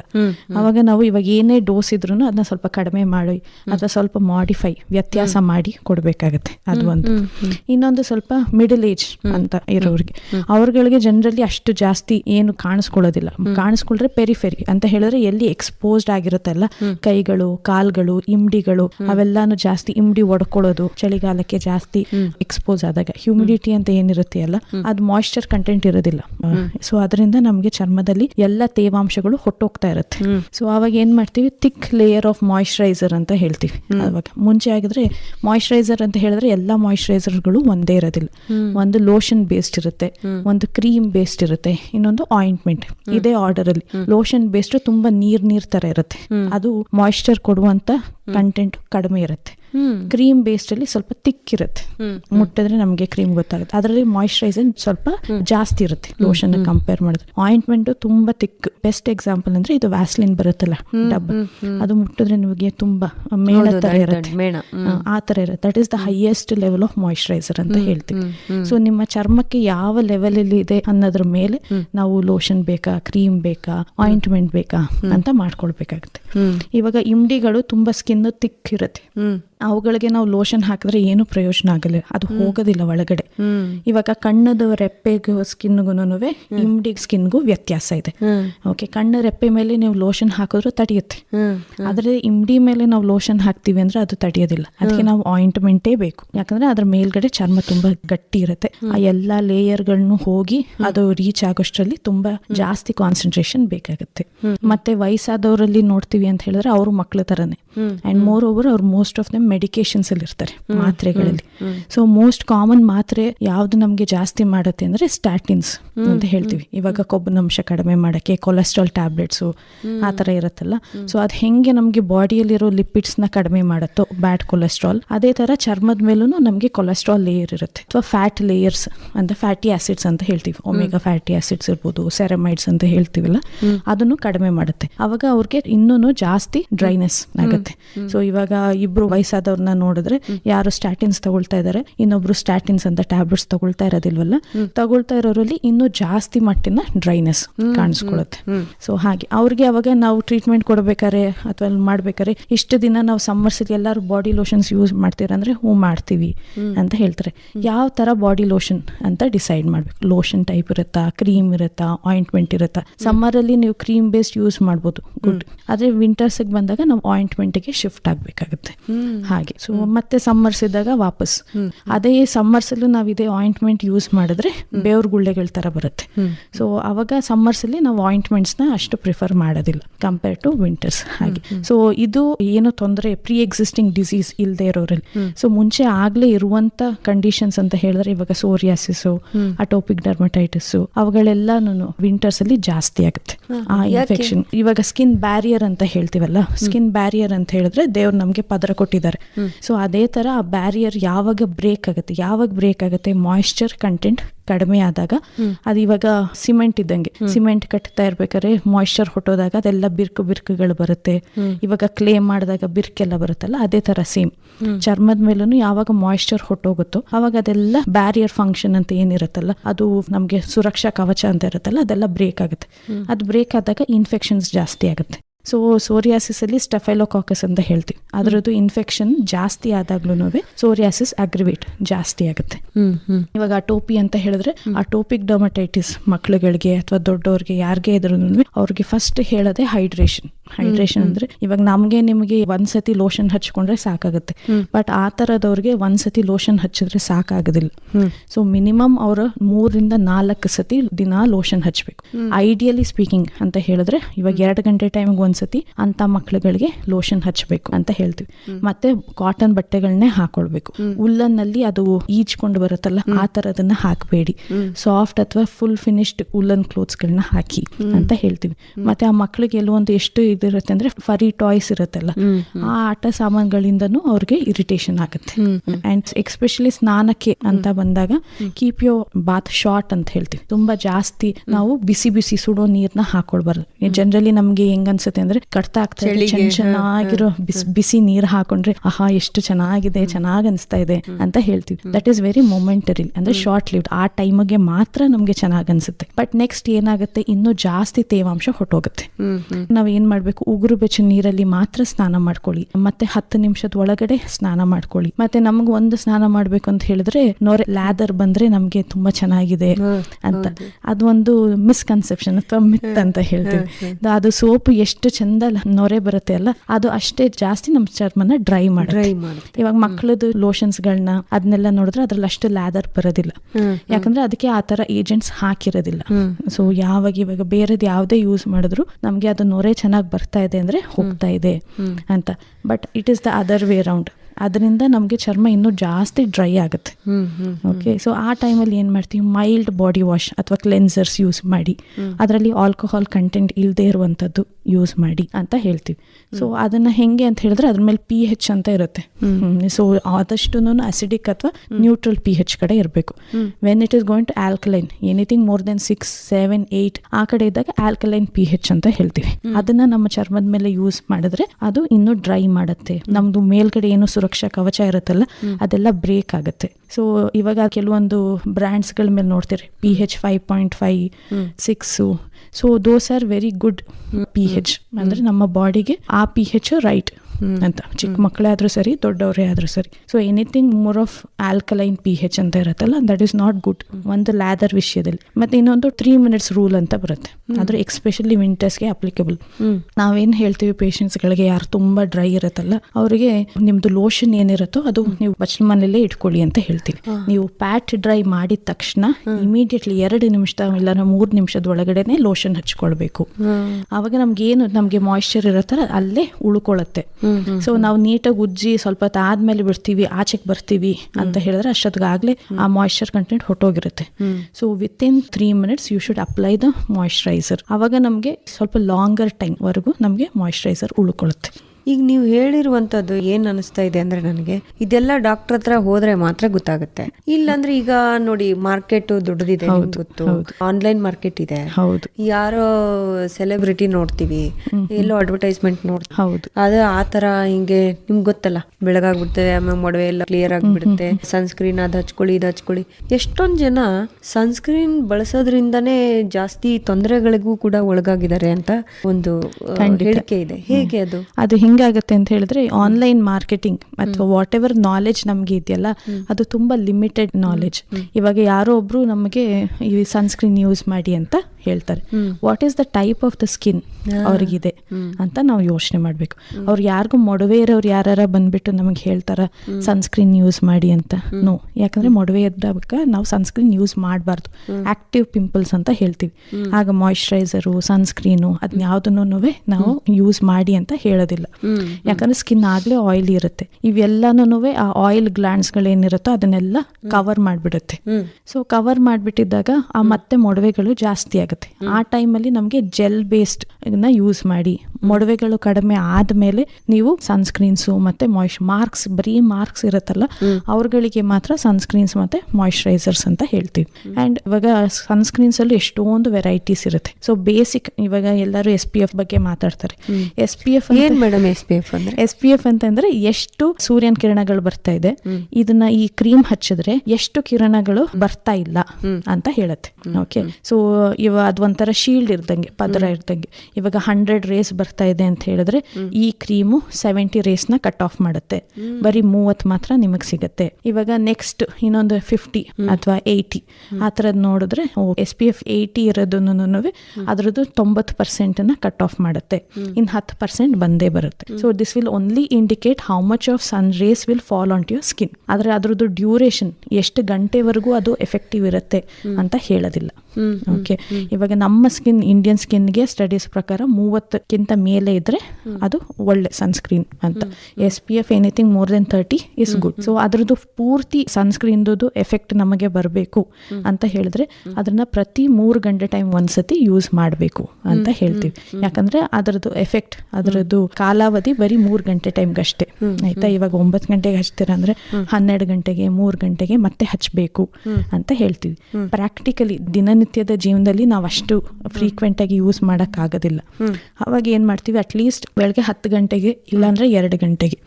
ಅವಾಗ ನಾವು ಇವಾಗ ಏನೇ ಡೋಸ್ ಇದ್ರು ಅದನ್ನ ಸ್ವಲ್ಪ ಕಡಿಮೆ ಮಾಡಿ ಅಥವಾ ಸ್ವಲ್ಪ ಮಾಡಿಫೈ ವ್ಯತ್ಯಾಸ ಮಾಡಿ ಕೊಡ್ಬೇಕಾಗತ್ತೆ. ಅದು ಒಂದು. ಇನ್ನೊಂದು ಸ್ವಲ್ಪ ಮಿಡಲ್ ಏಜ್ ಅಂತ ಇರೋರಿಗೆ. ಅವ್ರಗಳಿಗೆ ಜನರಲಿ ಅಷ್ಟು ಜಾಸ್ತಿ ಏನು ಕಾಣಿಸ್ಕೊಳ್ಳೋದಿಲ್ಲ. ಕಾಣಿಸ್ಕೊಳ್ರೆ ಪೆರಿಫೆರಿ ಅಂತ ಹೇಳಿದ್ರೆ ಎಲ್ಲಿ ಎಕ್ಸ್ಪೋಸ್ಡ್ ಆಗಿರುತ್ತಲ್ಲ ಕೈಗಳು ಕಾಲ್ಗಳು ಇಮ್ಡಿಗಳು ಅವೆಲ್ಲಾನು ಜಾಸ್ತಿ ಇಮ್ಡಿ ಒಡ್ಕೊಳ್ಳೋದು ಚಳಿಗಾಲಕ್ಕೆ ಜಾಸ್ತಿ ಎಕ್ಸ್ಪೋಸ್ ಆದಾಗ. ಹ್ಯೂಮಿಡಿಟಿ ಅಂತ ಏನಿರುತ್ತೆ ಅಲ್ಲ ಅದು ಮಾಯಿಶ್ಚರ್ ಕಂಟೆಂಟ್ ಇರೋದಿಲ್ಲ. ಸೊ ಅದರಿಂದ ನಮಗೆ ಚರ್ಮದಲ್ಲಿ ಎಲ್ಲ ತೇವಾಂಶಗಳು ಹೊಟ್ಟೋಗ್ತಾ ಇರುತ್ತೆ. ಸೊ ಅವಾಗ ಏನ್ ಮಾಡ್ತೀವಿ? ಥಿಕ್ ಲೇಯರ್ ಆಫ್ ಮಾಯಿಶ್ಚರೈಸರ್ ಅಂತ ಹೇಳ್ತೀವಿ. ಅವಾಗ ಮುಂಚೆ ಆಗಿದ್ರೆ ಮಾಯಿಶ್ಚರೈಸರ್ ಅಂತ ಹೇಳಿದ್ರೆ ಎಲ್ಲ ಮಾಯಿಶ್ಚರೈಸರ್ಗಳು ಒಂದೇ ಇರೋದಿಲ್ಲ. ಒಂದು ಲೋಷನ್ ಬೇಸ್ಡ್ ಇರುತ್ತೆ ಒಂದು ಕ್ರೀಮ್ ಬೇಸ್ಡ್ ಇರುತ್ತೆ ಇನ್ನೊಂದು ಆಯಿಂಟ್ಮೆಂಟ್ ಇದೇ ಆರ್ಡರ್ ಅಲ್ಲಿ. ಲೋಷನ್ ಬೇಸ್ಡ್ ತುಂಬಾ ನೀರ್ ನೀರ್ ತರ ಇರುತ್ತೆ. ಅದು ಮಾಯಿಶ್ಚರ್ ಕೊಡುವಂತ ಕಂಟೆಂಟ್ ಕಡಿಮೆ ಇರುತ್ತೆ. ಕ್ರೀಮ್ ಬೇಸ್ಡ್ ಅಲ್ಲಿ ಸ್ವಲ್ಪ ತಿಕ್ ಇರುತ್ತೆ. ಮುಟ್ಟಿದ್ರೆ ನಮಗೆ ಕ್ರೀಮ್ ಗೊತ್ತಾಗುತ್ತೆ. ಅದರಲ್ಲಿ ಮಾಯಿಶ್ಚರೈಸರ್ ಸ್ವಲ್ಪ ಜಾಸ್ತಿ ಇರುತ್ತೆ ಲೋಷನ್ ಕಂಪೇರ್ ಮಾಡಿದ್ರೆ. ಆಯಿಂಟ್ಮೆಂಟ್ ತುಂಬಾ ತಿಕ್ ಬೆಸ್ಟ್ ಎಕ್ಸಾಂಪಲ್ ಅಂದ್ರೆ ಇದು ವ್ಯಾಸ್ಲಿನ್ ಬರುತ್ತಲ್ಲ ಡಬ್ ಅದು ಮುಟ್ಟಿದ್ರೆ ನಿಮಗೆ ತುಂಬಾ ಮೇಣ ತರ ಇರುತ್ತೆ. ಆ- ಆ ತರ ಇರುತ್ತೆ. That is the highest level of moisturiser ಅಂತ ಹೇಳ್ತೀವಿ. ಸೊ ನಿಮ್ಮ ಚರ್ಮಕ್ಕೆ ಯಾವ ಲೆವೆಲ್ ಅಲ್ಲಿ ಇದೆ ಅನ್ನೋದ್ರ ಮೇಲೆ ನಾವು ಲೋಷನ್ ಬೇಕಾ ಕ್ರೀಮ್ ಬೇಕಾ ಆಯಿಂಟ್ಮೆಂಟ್ ಬೇಕಾ ಅಂತ ಮಾಡ್ಕೊಳ್ಬೇಕಾಗುತ್ತೆ. ಇವಾಗ ಇಮ್ಡಿಗಳು ತುಂಬಾ ಸ್ಕಿನ್ ತಿಕ್ ಇರುತ್ತೆ ಅವುಗಳಿಗೆ ನಾವು ಲೋಷನ್ ಹಾಕಿದ್ರೆ ಏನು ಪ್ರಯೋಜನ ಆಗಲ್ಲ. ಅದು ಹೋಗೋದಿಲ್ಲ ಒಳಗಡೆ. ಇವಾಗ ಕಣ್ಣದ ರೆಪ್ಪೆಗೂ ಸ್ಕಿನ್ಗೂ ಇಮ್ಡಿ ಸ್ಕಿನ್ಗೂ ವ್ಯತ್ಯಾಸ ಇದೆ. ಓಕೆ ಕಣ್ಣು ರೆಪ್ಪೆ ಮೇಲೆ ನೀವು ಲೋಷನ್ ಹಾಕಿದ್ರು ತಡೆಯುತ್ತೆ. ಆದ್ರೆ ಇಮ್ಡಿ ಮೇಲೆ ನಾವು ಲೋಷನ್ ಹಾಕ್ತೀವಿ ಅಂದ್ರೆ ಅದು ತಡೆಯೋದಿಲ್ಲ. ಅದಕ್ಕೆ ನಾವು ಆಯಿಂಟ್ಮೆಂಟೇ ಬೇಕು. ಯಾಕಂದ್ರೆ ಅದ್ರ ಮೇಲ್ಗಡೆ ಚರ್ಮ ತುಂಬಾ ಗಟ್ಟಿ ಇರುತ್ತೆ. ಆ ಎಲ್ಲಾ ಲೇಯರ್ಗಳನ್ನು ಹೋಗಿ ಅದು ರೀಚ್ ಆಗೋಷ್ಟರಲ್ಲಿ ತುಂಬಾ ಜಾಸ್ತಿ ಕಾನ್ಸಂಟ್ರೇಷನ್ ಬೇಕಾಗುತ್ತೆ. ಮತ್ತೆ ವಯಸ್ಸಾದವರಲ್ಲಿ ನೋಡ್ತೀವಿ ಅಂತ ಹೇಳಿದ್ರೆ ಅವರು ಮಕ್ಳ ತರನೇ. ಅಂಡ್ ಮೋರ್ ಓವರ್ ಅವ್ರು ಮೋಸ್ಟ್ ಆಫ್ ದಮ್ ಮೆಡಿಕೇಶನ್ಸ್ ಅಲ್ಲಿ ಇರ್ತಾರೆ ಮಾತ್ರೆಗಳಲ್ಲಿ. ಸೊ ಮೋಸ್ಟ್ ಕಾಮನ್ ಮಾತ್ರೆ ಯಾವ್ದು ನಮ್ಗೆ ಜಾಸ್ತಿ ಮಾಡುತ್ತೆ ಅಂದ್ರೆ ಸ್ಟ್ಯಾಟಿನ್ಸ್ ಅಂತ ಹೇಳ್ತೀವಿ. ಇವಾಗ ಕೊಬ್ಬಿನಂಶ ಕಡಿಮೆ ಮಾಡಕ್ಕೆ ಕೊಲೆಸ್ಟ್ರಾಲ್ ಟ್ಯಾಬ್ಲೆಟ್ಸ್ ಆ ಥರ ಇರುತ್ತಲ್ಲ. ಸೊ ಅದು ಹೆಂಗೆ ನಮಗೆ ಬಾಡಿಯಲ್ಲಿರೋ ನ ಕಡಿಮೆ ಮಾಡುತ್ತೋ ಬ್ಯಾಡ್ ಕೊಲೆಸ್ಟ್ರಾಲ್ ಅದೇ ತರ ಚರ್ಮದ ಮೇಲೂ ನಮಗೆ ಕೊಲೆಸ್ಟ್ರಾಲ್ ಲೇಯರ್ ಇರುತ್ತೆ. ಅಥವಾ ಫ್ಯಾಟ್ ಲೇಯರ್ಸ್ ಅಂತ ಫ್ಯಾಟಿ ಆಸಿಡ್ಸ್ ಅಂತ ಹೇಳ್ತೀವಿ. ಒಮೆಗಾ ಫ್ಯಾಟಿ ಆಸಿಡ್ಸ್ ಇರ್ಬೋದು ಸೆರಮೈಡ್ಸ್ ಅಂತ ಹೇಳ್ತೀವಲ್ಲ ಅದನ್ನು ಕಡಿಮೆ ಮಾಡುತ್ತೆ. ಅವಾಗ ಅವ್ರಿಗೆ ಇನ್ನೂ ಜಾಸ್ತಿ ಡ್ರೈನೆಸ್ ಆಗುತ್ತೆ. ಸೊ ಇವಾಗ ಇಬ್ರು ವಯಸ್ಸಾದವ್ರನ್ನ ನೋಡಿದ್ರೆ ಯಾರು ಸ್ಟ್ಯಾಟಿನ್ಸ್ ತಗೊಳ್ತಾ ಇದ್ದಾರೆ ಇನ್ನೊಬ್ರು ಸ್ಟ್ಯಾಟಿನ್ಸ್ ಅಂತ ಟ್ಯಾಬ್ಲೆಟ್ಸ್ ತಗೊಳ್ತಾ ಇರೋದಿಲ್ವಲ್ಲ ತಗೊಳ್ತಾ ಇರೋರಲ್ಲಿ ಇನ್ನೂ ಜಾಸ್ತಿ ಮಟ್ಟಿನ ಡ್ರೈನೆಸ್ ಕಾಣಿಸ್ಕೊಳ್ಳುತ್ತೆ. ಸೊ ಹಾಗೆ ಅವ್ರಿಗೆ ಅವಾಗ ನಾವು ಟ್ರೀಟ್ಮೆಂಟ್ ಕೊಡ್ಬೇಕಾರೆ ಅಥವಾ ಮಾಡ್ಬೇಕಾರೆ ಇಷ್ಟು ದಿನ ನಾವು ಸಮ್ಮರ್ಸ್ ಎಲ್ಲರೂ ಬಾಡಿ ಲೋಷನ್ಸ್ ಯೂಸ್ ಮಾಡ್ತೀರಂದ್ರೆ ಅಂದ್ರೆ ಹ್ಞೂ ಮಾಡ್ತೀವಿ ಅಂತ ಹೇಳ್ತಾರೆ. ಯಾವ ತರ ಬಾಡಿ ಲೋಷನ್ ಅಂತ ಡಿಸೈಡ್ ಮಾಡ್ಬೇಕು. ಲೋಷನ್ ಟೈಪ್ ಇರುತ್ತಾ ಕ್ರೀಮ್ ಇರುತ್ತಾ ಆಯಿಂಟ್ಮೆಂಟ್ ಇರುತ್ತಾ? ಸಮ್ಮರ್ ಅಲ್ಲಿ ನೀವು ಕ್ರೀಮ್ ಬೇಸ್ಡ್ ಯೂಸ್ ಮಾಡ್ಬೋದು. ಗುಡ್ ಆದ್ರೆ ವಿಂಟರ್ಸ್ ಬಂದಾಗ ನಾವು ಆಯಿಂಟ್ಮೆಂಟ್ಗೆ ಶಿಫ್ಟ್ ಆಗ್ಬೇಕಾಗುತ್ತೆ. ಹಾಗೆ. ಸೊ ಮತ್ತೆ ಸಮ್ಮರ್ಸ್ ಇದ್ದಾಗ ವಾಪಸ್. ಅದೇ ಸಮ್ಮರ್ಸ್ ಅಲ್ಲೂ ನಾವು ಇದೇ ಆಯಿಂಟ್ಮೆಂಟ್ ಯೂಸ್ ಮಾಡಿದ್ರೆ ಬೇವ್ರ ಗುಳ್ಳೆಗಳ ತರ ಬರುತ್ತೆ. ಸೊ ಅವಾಗ ಸಮ್ಮರ್ಸ್ ಅಲ್ಲಿ ನಾವು ಆಯಿಂಟ್ಮೆಂಟ್ಸ್ನ ಅಷ್ಟು ಪ್ರಿಫರ್ ಮಾಡೋದಿಲ್ಲ ಕಂಪೇರ್ ಟು ವಿಂಟರ್ಸ್ ಹಾಗೆ. ಸೊ ಇದು ಏನು ತೊಂದರೆ ಪ್ರೀ ಎಕ್ಸಿಸ್ಟಿಂಗ್ ಡಿಸೀಸ್ ಇಲ್ಲದೆ ಇರೋರಲ್ಲಿ ಸೊ ಮುಂಚೆ ಆಗ್ಲೇ ಇರುವಂತ ಕಂಡೀಷನ್ಸ್ ಅಂತ ಹೇಳಿದ್ರೆ ಇವಾಗ ಸೋರಿಯಾಸಿಸ್ ಅಟೋಪಿಕ್ ಡರ್ಮಟೈಟಿಸ್ ಅವುಗಳೆಲ್ಲಾನು ವಿಂಟರ್ಸ್ ಅಲ್ಲಿ ಜಾಸ್ತಿ ಆಗುತ್ತೆ. ಆ ಇನ್ಫೆಕ್ಷನ್ ಇವಾಗ ಸ್ಕಿನ್ ಬ್ಯಾರಿಯರ್ ಅಂತ ಹೇಳ್ತೀವಲ್ಲ? ಸ್ಕಿನ್ ಬ್ಯಾರಿಯರ್ ಅಂತ ಹೇಳಿದ್ರೆ ದೇವ್ರು ನಮ್ಗೆ ಪದರ ಕೊಟ್ಟಿದ್ದಾರೆ. ಸೊ ಅದೇ ಥರ ಆ ಬ್ಯಾರಿಯರ್ ಯಾವಾಗ ಬ್ರೇಕ್ ಆಗುತ್ತೆ, ಯಾವಾಗ ಬ್ರೇಕ್ ಆಗುತ್ತೆ ಮಾಯಿಶ್ಚರ್ ಕಂಟೆಂಟ್ ಕಡಿಮೆ ಆದಾಗ ಅದು ಇವಾಗ ಸಿಮೆಂಟ್ ಇದ್ದಂಗೆ. ಸಿಮೆಂಟ್ ಕಟ್ತಾ ಇರ್ಬೇಕಾದ್ರೆ ಮಾಯಿಶ್ಚರ್ ಹೊಟ್ಟೋದಾಗ ಅದೆಲ್ಲ ಬಿರ್ಕು ಬಿರ್ಕುಗಳು ಬರುತ್ತೆ. ಇವಾಗ ಕ್ಲೇ ಮಾಡಿದಾಗ ಬಿರ್ಕೆಲ್ಲ ಬರುತ್ತಲ್ಲ, ಅದೇ ತರ ಸೇಮ್ ಚರ್ಮದ ಮೇಲೂ ಯಾವಾಗ ಮಾಯಿಶ್ಚರ್ ಹೊಟ್ಟೋಗುತ್ತೋ, ಅವಾಗ ಅದೆಲ್ಲ ಬ್ಯಾರಿಯರ್ ಫಂಕ್ಷನ್ ಅಂತ ಏನಿರುತ್ತಲ್ಲ, ಅದು ನಮಗೆ ಸುರಕ್ಷಾ ಕವಚ ಅಂತ ಇರುತ್ತಲ್ಲ, ಅದೆಲ್ಲ ಬ್ರೇಕ್ ಆಗುತ್ತೆ. ಅದು ಬ್ರೇಕ್ ಆದಾಗ ಇನ್ಫೆಕ್ಷನ್ಸ್ ಜಾಸ್ತಿ ಆಗುತ್ತೆ. ಸೊ ಸೋರಿಯಾಸಿಸ್ ಅಲ್ಲಿ ಸ್ಟೆಫೈಲೋಕಾಕಸ್ ಅಂತ ಹೇಳ್ತೀವಿ. ಅದರದ್ದು ಇನ್ಫೆಕ್ಷನ್ ಜಾಸ್ತಿ ಆದಾಗ್ಲೂ ಸೋರಿಯಾಸಿಸ್ ಅಗ್ರಿವೇಟ್ ಜಾಸ್ತಿ ಆಗುತ್ತೆ. ಇವಾಗ ಅಟೋಪಿ ಅಂತ ಹೇಳಿದ್ರೆ ಆ ಟೋಪಿಕ್ ಡೊಮಟೈಟಿಸ್ ಮಕ್ಳುಗಳಿಗೆ ಅಥವಾ ದೊಡ್ಡವ್ರಿಗೆ ಯಾರಿಗೆ ಇದ್ರೂ ಅವ್ರಿಗೆ ಫಸ್ಟ್ ಹೇಳೋದೇ ಹೈಡ್ರೇಷನ್ ಹೈಡ್ರೇಷನ್ ಅಂದ್ರೆ ಇವಾಗ ನಮ್ಗೆ ನಿಮಗೆ ಒಂದ್ಸತಿ ಲೋಷನ್ ಹಚ್ಕೊಂಡ್ರೆ ಸಾಕಾಗುತ್ತೆ. ಬಟ್ ಆ ತರದವ್ರಿಗೆ ಒಂದ್ಸತಿ ಲೋಷನ್ ಹಚ್ಚಿದ್ರೆ ಸಾಕಾಗೋದಿಲ್ಲ. ಸೊ ಮಿನಿಮಮ್ ಅವ್ರ ಮೂರರಿಂದ ನಾಲ್ಕು ಸತಿ ದಿನ ಲೋಷನ್ ಹಚ್ಬೇಕು. ಐಡಿಯಲಿ ಸ್ಪೀಕಿಂಗ್ ಅಂತ ಹೇಳಿದ್ರೆ ಇವಾಗ ಎರಡು ಗಂಟೆ ಟೈಮ್ಗೆ ಒಂದ್ಸತಿ ಅಂತ ಮಕ್ಳುಗಳಿಗೆ ಲೋಷನ್ ಹಚ್ಬೇಕು ಅಂತ ಹೇಳ್ತೀವಿ. ಮತ್ತೆ ಕಾಟನ್ ಬಟ್ಟೆಗಳನ್ನೇ ಹಾಕೊಳ್ಬೇಕು. ಉಲ್ಲನ್ನಲ್ಲಿ ಅದು ಈಜ್ಕೊಂಡು ಬರುತ್ತಲ್ಲ ಆ ತರದನ್ನ ಹಾಕಬೇಡಿ. ಸಾಫ್ಟ್ ಅಥವಾ ಫುಲ್ ಫಿನಿಶ್ಡ್ ಉಲ್ಲನ್ ಕ್ಲೋತ್ಸ್ ಗಳನ್ನ ಹಾಕಿ ಅಂತ ಹೇಳ್ತೀವಿ. ಮತ್ತೆ ಆ ಮಕ್ಳಿಗೆ ಎಲ್ಲೊಂದು ಎಷ್ಟು ಇದಿರುತ್ತೆ ಅಂದ್ರೆ ಫರಿ ಟಾಯ್ಸ್ ಇರುತ್ತಲ್ಲ ಆ ಆಟ ಸಾಮಾನುಗಳಿಂದನೂ ಅವ್ರಿಗೆ ಇರಿಟೇಷನ್ ಆಗುತ್ತೆ. ಅಂಡ್ ಎಕ್ಸ್ಪೆಷಲಿ ಸ್ನಾನಕ್ಕೆ ಅಂತ ಬಂದಾಗ ಕೀಪ್ ಯೋ ಬಾತ್ ಶಾರ್ಟ್ ಅಂತ ಹೇಳ್ತೀವಿ. ತುಂಬಾ ಜಾಸ್ತಿ ನಾವು ಬಿಸಿ ಬಿಸಿ ಸುಡೋ ನೀರ್ನ ಹಾಕೊಳ್ಬಾರ್ದು. ಜನರಲಿ ನಮ್ಗೆ ಹೆಂಗ್ ಅನ್ಸುತ್ತೆ ಅಂದ್ರೆ ಕಟ್ತಾ ಆಗ್ತಾ ಇದೆ ಚೆನ್ನ ಚೆನ್ನಾಗಿರೋ ಬಿಸಿ ಬಿಸಿ ನೀರ್ ಹಾಕೊಂಡ್ರೆ ಆಹಾ ಎಷ್ಟು ಚೆನ್ನಾಗಿದೆ ಚೆನ್ನಾಗ್ ಅನ್ಸ್ತಾ ಇದೆ ಅಂತ ಹೇಳ್ತೀವಿ. ದಟ್ ಈಸ್ ವೆರಿ ಮೊಮೆಂಟರಿ ಅಂದ್ರೆ ಶಾರ್ಟ್ ಲಿವ್ಡ್ ಆ ಟೈಮ್ಗೆ ಮಾತ್ರ ನಮ್ಗೆ ಚೆನ್ನಾಗ್ ಅನ್ಸುತ್ತೆ. ಬಟ್ ನೆಕ್ಸ್ಟ್ ಏನಾಗುತ್ತೆ? ಇನ್ನೂ ಜಾಸ್ತಿ ತೇವಾಂಶ ಹೊಟ್ಟೋಗುತ್ತೆ ನಾವ್ ಏನ್ ಮಾಡ್ಬೇಕು? ಉಗುರು ಬೆಚ್ಚ ನೀರಲ್ಲಿ ಮಾತ್ರ ಸ್ನಾನ ಮಾಡ್ಕೊಳ್ಳಿ. ಮತ್ತೆ ಹತ್ತು ನಿಮಿಷದ ಒಳಗಡೆ ಸ್ನಾನ ಮಾಡ್ಕೊಳ್ಳಿ. ಮತ್ತೆ ನಮ್ಗೆ ಒಂದು ಸ್ನಾನ ಮಾಡ್ಬೇಕು ಅಂತ ಹೇಳಿದ್ರೆ ನೊರೆ ಲ್ಯಾದರ್ ಬಂದ್ರೆ ನಮ್ಗೆ ತುಂಬಾ ಚೆನ್ನಾಗಿದೆ ಅಂತ. ಅದೊಂದು ಮಿಸ್ಕನ್ಸೆಪ್ಷನ್ ಅಥವಾ ಮಿತ್ ಅಂತ ಹೇಳ್ತೀವಿ. ಅದು ಸೋಪ್ ಎಷ್ಟು ಚಂದ ನೊರೆ ಬರುತ್ತೆ ಅಲ್ಲ? ಅದು ಅಷ್ಟೇ ಜಾಸ್ತಿ ನಮ್ಮ ಚರ್ಮನ ಡ್ರೈ ಮಾಡಿ ಡ್ರೈ ಮಾಡುತ್ತೆ. ಇವಾಗ ಮಕ್ಕಳದು ಲೋಷನ್ಸ್ ಗಳನ್ನ ಅದನ್ನೆಲ್ಲ ನೋಡಿದ್ರೆ ಅದ್ರಲ್ಲಿ ಅಷ್ಟು ಲ್ಯಾದರ್ ಬರೋದಿಲ್ಲ. ಯಾಕಂದ್ರೆ ಅದಕ್ಕೆ ಆ ತರ ಏಜೆಂಟ್ಸ್ ಹಾಕಿರೋದಿಲ್ಲ. ಸೊ ಯಾವಾಗ ಇವಾಗ ಬೇರೆದ್ ಯಾವುದೇ ಯೂಸ್ ಮಾಡಿದ್ರು ನಮ್ಗೆ ಅದು ನೊರೆ ಚೆನ್ನಾಗಿ ಬರ್ತಾ ಇದೆ ಅಂದ್ರೆ ಹೋಗ್ತಾ ಇದೆ ಅಂತ. But it is the other way round ಅದರಿಂದ ನಮಗೆ ಚರ್ಮ ಇನ್ನೂ ಜಾಸ್ತಿ ಡ್ರೈ ಆಗುತ್ತೆ. ಓಕೆ ಸೊ ಆ ಟೈಮಲ್ಲಿ ಏನು ಮಾಡ್ತೀವಿ? ಮೈಲ್ಡ್ ಬಾಡಿ ವಾಶ್ ಅಥವಾ ಕ್ಲೆನ್ಸರ್ಸ್ ಯೂಸ್ ಮಾಡಿ. ಅದರಲ್ಲಿ ಆಲ್ಕೋಹಾಲ್ ಕಂಟೆಂಟ್ ಇಲ್ಲದೆ ಇರುವಂಥದ್ದು ಯೂಸ್ ಮಾಡಿ ಅಂತ ಹೇಳ್ತೀವಿ. ಸೊ ಅದನ್ನ ಹೆಂಗೆ ಅಂತ ಹೇಳಿದ್ರೆ ಅದ್ರ ಮೇಲೆ ಪಿ ಹೆಚ್ ಅಂತ ಇರುತ್ತೆ. ಸೊ ಆದಷ್ಟು ಅಸಿಡಿಕ್ ಅಥವಾ ನ್ಯೂಟ್ರಲ್ ಪಿ ಹೆಚ್ ಕಡೆ ಇರಬೇಕು. When it is going to alkaline anything more than six seven eight ಆ ಕಡೆ ಇದ್ದಾಗ ಆಲ್ಕಲೈನ್ ಪಿ ಹೆಚ್ ಅಂತ ಹೇಳ್ತೀವಿ. ಅದನ್ನ ನಮ್ಮ ಚರ್ಮದ ಮೇಲೆ ಯೂಸ್ ಮಾಡಿದ್ರೆ ಅದು ಇನ್ನೂ ಡ್ರೈ ಮಾಡುತ್ತೆ. ನಮ್ದು ಮೇಲ್ಗಡೆ ಏನು ಸುರಕ್ಷಾ ಕವಚ ಇರುತ್ತಲ್ಲ ಅದೆಲ್ಲ ಬ್ರೇಕ್ ಆಗುತ್ತೆ. ಸೊ ಇವಾಗ ಕೆಲವೊಂದು ಬ್ರ್ಯಾಂಡ್ಸ್ಗಳ ಮೇಲೆ ನೋಡ್ತೀರಿ. P H five point five six so those are very good P H ಅಂದ್ರೆ ನಮ್ಮ ಬಾಡಿಗೆ ಆ ಪಿ ಹೆಚ್ ರೈಟ್ ಅಂತ. ಚಿಕ್ಕ ಮಕ್ಕಳೇ ಆದರೂ ಸರಿ ದೊಡ್ಡವರೇ ಆದರೂ ಸರಿ. So anything more of alkaline P H ಅಂತ ಇರುತ್ತಲ್ಲ ದಟ್ ಈಸ್ ನಾಟ್ ಗುಡ್ ಒಂದು ಲ್ಯಾದರ್ ವಿಷಯದಲ್ಲಿ. ಮತ್ತೆ ಇನ್ನೊಂದು ತ್ರೀ ಮಿನಿಟ್ಸ್ ರೂಲ್ ಅಂತ ಬರುತ್ತೆ. ಆದರೆ ಎಕ್ಸ್ಪೆಷಲಿ ವಿಂಟರ್ಸ್ಗೆ ಅಪ್ಲಿಕೇಬಲ್ ನಾವೇನ್ ಹೇಳ್ತೀವಿ ಪೇಷಂಟ್ಸ್ಗಳಿಗೆ ಗಳಿಗೆ ಯಾರು ತುಂಬ ಡ್ರೈ ಇರುತ್ತಲ್ಲ ಅವರಿಗೆ ನಿಮ್ದು ಲೋಷನ್ ಏನಿರುತ್ತೋ ಅದು ನೀವು ಬಚ್ಚಲ ಮನೆಯಲ್ಲೇ ಇಟ್ಕೊಳ್ಳಿ ಅಂತ ಹೇಳ್ತೀವಿ. ನೀವು ಪ್ಯಾಟ್ ಡ್ರೈ ಮಾಡಿದ ತಕ್ಷಣ ಇಮಿಡಿಯೇಟ್ಲಿ ಎರಡು ನಿಮಿಷ ಇಲ್ಲ ಮೂರು ನಿಮಿಷದ ಒಳಗಡೆನೆ ಲೋಷನ್ ಹಚ್ಕೊಳ್ಬೇಕು. ಅವಾಗ ನಮ್ಗೆ ಏನು ನಮ್ಗೆ ಮಾಯಿಶ್ಚರ್ ಇರುತ್ತಲ್ಲ ಅಲ್ಲೇ ಉಳ್ಕೊಳ್ಳುತ್ತೆ. ಸೊ ನಾವು ನೀಟಾಗಿ ಉಜ್ಜಿ ಸ್ವಲ್ಪ ಹೊತ್ತು ಆದ್ಮೇಲೆ ಬಿಡ್ತೀವಿ ಆಚೆಗೆ ಬರ್ತೀವಿ ಅಂತ ಹೇಳಿದ್ರೆ ಅಷ್ಟೊತ್ತಿಗಾಗಲೇ ಆ moisture content ಹೊಟ್ಟೋಗಿರುತ್ತೆ so within three minutes you should apply the moisturiser ಅವಾಗ ನಮಗೆ ಸ್ವಲ್ಪ ಲಾಂಗರ್ ಟೈಮ್ ವರೆಗೂ ನಮಗೆ ಮಾಯಿಶ್ಚರೈಸರ್ ಉಳ್ಕೊಳ್ಳುತ್ತೆ. ಈಗ ನೀವು ಹೇಳಿರುವಂತದ್ದು ಏನ್ ಅನಿಸ್ತಾ ಇದೆ ಅಂದ್ರೆ ನನಗೆ ಇದೆಲ್ಲ ಡಾಕ್ಟರ್ ಹತ್ರ ಹೋದ್ರೆ ಮಾತ್ರ ಗೊತ್ತಾಗುತ್ತೆ. ಇಲ್ಲಾಂದ್ರೆ ಈಗ ನೋಡಿ ಮಾರ್ಕೆಟ್ ದೊಡ್ಡದಿದೆ ಗೊತ್ತು. ಆನ್ಲೈನ್ ಮಾರ್ಕೆಟ್ ಇದೆ. ಹೌದು. ಯಾರೋ ಸೆಲೆಬ್ರಿಟಿ ನೋಡ್ತೀವಿ ಎಲ್ಲೋ ಅಡ್ವರ್ಟೈಸ್ಮೆಂಟ್ ನೋಡ್ತೀವಿ. ಹೌದು. ಅದು ಆ ತರ ಹಿಂಗೆ ನಿಮ್ಗೆ ಗೊತ್ತಲ್ಲ ಬೆಳಗಾಗ್ಬಿಡುತ್ತೆ ಆಮೇಲೆ ಮೊಡವೆ ಎಲ್ಲ ಕ್ಲಿಯರ್ ಆಗಿಬಿಡುತ್ತೆ ಸನ್ಸ್ಕ್ರೀನ್ ಅದ್ ಹಚ್ಕೊಳ್ಳಿ ಇದು ಹಚ್ಕೊಳ್ಳಿ. ಎಷ್ಟೊಂದ್ ಜನ ಸನ್ಸ್ಕ್ರೀನ್ ಬಳಸೋದ್ರಿಂದನೇ ಜಾಸ್ತಿ ತೊಂದರೆಗಳಿಗೂ ಕೂಡ ಒಳಗಾಗಿದ್ದಾರೆ ಅಂತ ಒಂದು ಹೇಳಿಕೆ ಇದೆ. ಹೇಗೆ ಅದು? ಅದು ಹಿಂಗಾಗತ್ತೆ ಅಂತ ಹೇಳಿದ್ರೆ ಆನ್ಲೈನ್ ಮಾರ್ಕೆಟಿಂಗ್ ಅಥವಾ ವಾಟ್ ಎವರ್ ನಾಲೆಜ್ ನಮ್ಗೆ ಇದೆಯಲ್ಲ ಅದು ತುಂಬಾ ಲಿಮಿಟೆಡ್ ನಾಲೆಜ್ ಇವಾಗ ಯಾರೋ ಒಬ್ರು ನಮಗೆ ಈ ಸನ್ಸ್ಕ್ರೀನ್ ಯೂಸ್ ಮಾಡಿ ಅಂತ ಹೇಳ್ತಾರೆ what is the type of the skin ಅವ್ರಿಗಿದೆ? ಅಂತ ನಾವು ಯೋಚನೆ ಮಾಡಬೇಕು. ಅವ್ರು ಯಾರಿಗೂ ಮೊಡವೆ ಇರೋರು ಯಾರ ಬಂದ್ಬಿಟ್ಟು ನಮಗೆ ಹೇಳ್ತಾರ ಸನ್ಸ್ಕ್ರೀನ್ ಯೂಸ್ ಮಾಡಿ ಅಂತ. ನೋ ಯಾಕಂದ್ರೆ ಮೊಡವೆ ಇದ್ದಾಗ ನಾವು ಸನ್ಸ್ಕ್ರೀನ್ ಯೂಸ್ ಮಾಡಬಾರ್ದು. ಆಕ್ಟಿವ್ ಪಿಂಪಲ್ಸ್ ಅಂತ ಹೇಳ್ತೀವಿ. ಆಗ ಮಾಯಿಶ್ಚರೈಸರು ಸನ್ಸ್ಕ್ರೀನು ಅದನ್ನ ಯಾವ್ದನ್ನು ನಾವು ಯೂಸ್ ಮಾಡಿ ಅಂತ ಹೇಳೋದಿಲ್ಲ. ಯಾಕಂದ್ರೆ ಸ್ಕಿನ್ ಆಗ್ಲೇ ಆಯಿಲ್ ಇರುತ್ತೆ. ಇವೆಲ್ಲನೂ ಆ ಆಯಿಲ್ ಗ್ಲ್ಯಾಂಡ್ಸ್ಗಳೇನಿರುತ್ತೋ ಅದನ್ನೆಲ್ಲ ಕವರ್ ಮಾಡಿಬಿಡುತ್ತೆ. ಸೊ ಕವರ್ ಮಾಡಿಬಿಟ್ಟಿದ್ದಾಗ ಆ ಮತ್ತೆ ಮೊಡವೆಗಳು ಜಾಸ್ತಿ ಆಗುತ್ತೆ. ಆ ಟೈಮಲ್ಲಿ ನಮಗೆ ಜೆಲ್ ಬೇಸ್ಡ್ ಯೂಸ್ ಮಾಡಿ ಮೊಡವೆಗಳು ಕಡಿಮೆ ಆದ್ಮೇಲೆ ನೀವು ಸನ್ಸ್ಕ್ರೀನ್ಸು ಮತ್ತೆ ಮಾಯಿಶ್ ಮಾರ್ಕ್ಸ್ ಬರೀ ಮಾರ್ಕ್ಸ್ ಇರುತ್ತಲ್ಲ ಅವ್ರಗಳಿಗೆ ಮಾತ್ರ ಸನ್ಸ್ಕ್ರೀನ್ಸ್ ಮತ್ತೆ ಮಾಯಿಶ್ಚರೈಸರ್ಸ್ ಅಂತ ಹೇಳ್ತೀವಿ. ಅಂಡ್ ಇವಾಗ ಸನ್ಸ್ಕ್ರೀನ್ಸ್ ಅಲ್ಲಿ ಎಷ್ಟೊಂದು ವೆರೈಟೀಸ್ ಇರುತ್ತೆ. ಸೊ ಬೇಸಿಕ್ ಇವಾಗ ಎಲ್ಲರೂ ಎಸ್ ಪಿ ಎಫ್ ಬಗ್ಗೆ ಮಾತಾಡ್ತಾರೆ. ಎಸ್ ಪಿ ಎಫ್ ಏನ್ ಮೇಡಮ್ ಎಸ್ ಪಿ ಎಫ್ ಅಂದ್ರೆ? ಎಸ್ ಪಿ ಎಫ್ ಅಂತಂದ್ರೆ ಎಷ್ಟು ಸೂರ್ಯನ ಕಿರಣಗಳು ಬರ್ತಾ ಇದೆ ಇದನ್ನ ಈ ಕ್ರೀಮ್ ಹಚ್ಚಿದ್ರೆ ಎಷ್ಟು ಕಿರಣಗಳು ಬರ್ತಾ ಇಲ್ಲ ಅಂತ ಹೇಳುತ್ತೆ. ಓಕೆ ಸೊ ಇವ ಅದ್ ಒಂಥರ ಶೀಲ್ಡ್ ಇರ್ದಂಗೆ ಪದರ ಇರ್ದಂಗೆ. ಇವಾಗ ಹಂಡ್ರೆಡ್ ರೇಸ್ ಬರ್ತಾ ಇದೆ ಅಂತ ಹೇಳಿದ್ರೆ ಈ ಕ್ರೀಮು ಸೆವೆಂಟಿ ರೇಸ್ನ ಕಟ್ ಆಫ್ ಮಾಡುತ್ತೆ. ಬರೀ ಮೂವತ್ತು ಮಾತ್ರ ನಿಮಗೆ ಸಿಗುತ್ತೆ. ಇವಾಗ ನೆಕ್ಸ್ಟ್ ಇನ್ನೊಂದು ಫಿಫ್ಟಿ ಅಥವಾ ಏಯ್ಟಿ ಆ ಥರದ್ದು ನೋಡಿದ್ರೆ ಎಸ್ ಪಿ ಎಫ್ ಏಯ್ಟಿ ಇರೋದನ್ನು ಅದರದ್ದು ತೊಂಬತ್ತು ಪರ್ಸೆಂಟನ್ನ ಕಟ್ ಆಫ್ ಮಾಡುತ್ತೆ. ಇನ್ ಹತ್ತು ಪರ್ಸೆಂಟ್ ಬಂದೇ ಬರುತ್ತೆ. So this will only indicate how much of sun rays will fall on to your skin ಆದರೆ ಅದರದ್ದು ಡ್ಯೂರೇಷನ್ ಎಷ್ಟು ಗಂಟೆವರೆಗೂ ಅದು ಎಫೆಕ್ಟಿವ್ ಇರುತ್ತೆ ಅಂತ ಹೇಳೋದಿಲ್ಲ. ಓಕೆ ಇವಾಗ ನಮ್ಮ ಸ್ಕಿನ್ ಇಂಡಿಯನ್ ಸ್ಕಿನ್ಗೆ ಸ್ಟಡೀಸ್ ಪ್ರಕಾರ ಮೂವತ್ತಕ್ಕಿಂತ ಮೇಲೆ ಇದ್ರೆ ಅದು ಒಳ್ಳೆ ಸನ್ಸ್ಕ್ರೀನ್ ಅಂತ. S P F anything more than thirty is good so ಅದ್ರದ್ದು ಪೂರ್ತಿ ಸನ್ಸ್ಕ್ರೀನ್ದು ಎಫೆಕ್ಟ್ ನಮಗೆ ಬರಬೇಕು ಅಂತ ಹೇಳಿದ್ರೆ ಅದನ್ನ ಪ್ರತಿ ಮೂರು ಗಂಟೆ ಟೈಮ್ ಒಂದ್ಸತಿ ಯೂಸ್ ಮಾಡಬೇಕು ಅಂತ ಹೇಳ್ತೀವಿ. ಯಾಕಂದ್ರೆ ಅದರದ್ದು ಎಫೆಕ್ಟ್ ಅದರದ್ದು ಕಾಲಾವಧಿ ಬರೀ ಮೂರು ಗಂಟೆ ಟೈಮ್ಗಷ್ಟೇ ಆಯ್ತಾ? ಇವಾಗ ಒಂಬತ್ತು ಗಂಟೆಗೆ ಹಚ್ತೀರ ಅಂದ್ರೆ ಹನ್ನೆರಡು ಗಂಟೆಗೆ ಮೂರು ಗಂಟೆಗೆ ಮತ್ತೆ ಹಚ್ಚಬೇಕು ಅಂತ ಹೇಳ್ತೀವಿ. ಪ್ರಾಕ್ಟಿಕಲಿ ದಿನನಿತ್ಯದ ಜೀವನದಲ್ಲಿ ನಾವು ಅಷ್ಟು ಫ್ರೀಕ್ವೆಂಟ್ ಆಗಿ ಯೂಸ್ ಮಾಡಕ್ ಆಗೋದಿಲ್ಲ ಅವಾಗ ಏನ್ ಮಾಡ್ತೀವಿ? ಅಟ್ಲೀಸ್ಟ್ ಬೆಳಗ್ಗೆ ಹತ್ತು ಗಂಟೆಗೆ ಇಲ್ಲಾಂದ್ರೆ ಎರಡು ಗಂಟೆಗೆ.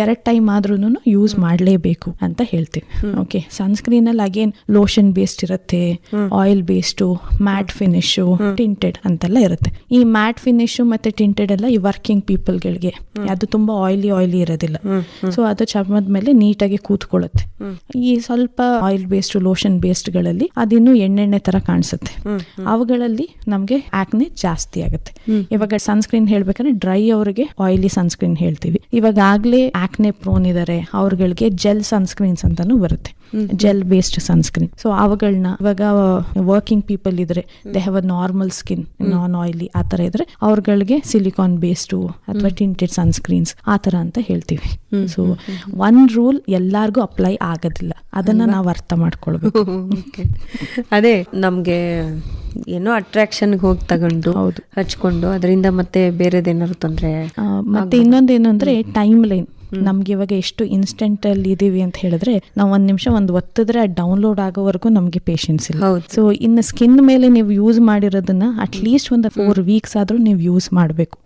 ಎರಡು ಟೈಮ್ ಆದ್ರೂ ಯೂಸ್ ಮಾಡಲೇಬೇಕು ಅಂತ ಹೇಳ್ತೀವಿ. ಓಕೆ ಸನ್ಸ್ಕ್ರೀನ್ ಅಲ್ಲಿ ಅಗೇನ್ ಲೋಷನ್ ಬೇಸ್ಡ್ ಇರುತ್ತೆ oil based matte finish tinted ಅಂತೆಲ್ಲ ಇರುತ್ತೆ. ಈ ಮ್ಯಾಟ್ ಫಿನಿಶು ಮತ್ತೆ ಟಿಂಟೆಡ್ ಎಲ್ಲ ಈ ವರ್ಕಿಂಗ್ ಪೀಪಲ್ಗಳಿಗೆ ಅದು ತುಂಬಾ ಆಯಿಲಿ ಆಯಿಲಿ ಇರೋದಿಲ್ಲ. ಸೊ ಅದು ಚರ್ಮದ ಮೇಲೆ ನೀಟಾಗಿ ಕೂತ್ಕೊಳ್ಳುತ್ತೆ. ಈ ಸ್ವಲ್ಪ ಆಯಿಲ್ ಬೇಸ್ಡ್ ಲೋಷನ್ ಬೇಸ್ಡ್ಗಳಲ್ಲಿ ಅದಿನ್ನು ಎಣ್ಣೆಣ್ಣೆ ತರ ಕಾಣಿಸುತ್ತೆ. ಅವುಗಳಲ್ಲಿ ನಮಗೆ ಆಕ್ನೆ ಜಾಸ್ತಿ ಆಗುತ್ತೆ. ಇವಾಗ ಸನ್ಸ್ಕ್ರೀನ್ ಹೇಳ್ಬೇಕಂದ್ರೆ ಡ್ರೈ ಅವರಿಗೆ ಆಯಿಲಿ ಸನ್ಸ್ಕ್ರೀನ್ ಹೇಳ್ತೀವಿ. ಇವಾಗ ಆಗ್ಲೇ ಆಕ್ನೆ ಪ್ರೋನ್ ಇದಾರೆ ಅವ್ರಗಳಿಗೆ ಜೆಲ್ ಸನ್ಸ್ಕ್ರೀನ್ಸ್ ಅಂತಾನು ಬರುತ್ತೆ. ಜೆಲ್ ಬೇಸ್ಡ್ ಸನ್ಸ್ಕ್ರೀನ್ ಸೊ ಅವುಗಳನ್ನ ಇವಾಗ ವರ್ಕಿಂಗ್ ಪೀಪಲ್ ಇದ್ರೆ they have a normal skin non oily ಆ ತರ ಇದ್ರೆ ಅವ್ರಗಳಿಗೆ ಸಿಲಿಕಾನ್ ಬೇಸ್ಡು ಅಥವಾ ಟಿಂಟೆಡ್ ಸನ್ಸ್ಕ್ರೀನ್ಸ್ ಆ ತರ ಅಂತ ಹೇಳ್ತೀವಿ. ಸೊ ಒನ್ ರೂಲ್ ಎಲ್ಲಾರ್ಗೂ ಅಪ್ಲೈ ಆಗೋದಿಲ್ಲ. ಅದನ್ನ ನಾವು ಅರ್ಥ ಮಾಡ್ಕೊಳ್ಬೇಕು. ಅದೇ ನಮ್ಗೆ ಏನೋ ಅಟ್ರಾಕ್ಷನ್ ಹೋಗಿ ತಗೊಂಡು ಹೌದು. ಹಚ್ಕೊಂಡು ಅದರಿಂದ ಮತ್ತೆ ಬೇರೆದೇನಾದ್ರು ತೊಂದ್ರೆ ಮತ್ತೆ ಇನ್ನೊಂದೇನು ಅಂದ್ರೆ ಟೈಮ್ ಲೈನ್ ನಮ್ಗೆ ಇವಾಗ ಎಷ್ಟು ಇನ್ಸ್ಟೆಂಟ್ ಅಲ್ಲಿ ಇದೀವಿ ಅಂತ ಹೇಳಿದ್ರೆ ನಾವು ಒಂದ್ ನಿಮಿಷ ಒಂದು ಒತ್ತಿದ್ರೆ ಡೌನ್ಲೋಡ್ ಆಗೋವರೆಗೂ ನಮ್ಗೆ ಪೇಷನ್ಸ್ ಇಲ್ಲ. ಸೊ ಇನ್ನು ಸ್ಕಿನ್ ಮೇಲೆ ನೀವು ಯೂಸ್ ಮಾಡಿರೋದನ್ನ ಅಟ್ ಲೀಸ್ಟ್ ಒಂದು ಫೋರ್ ವೀಕ್ಸ್ ಆದ್ರೂ ನೀವು ಯೂಸ್ ಮಾಡಬೇಕು.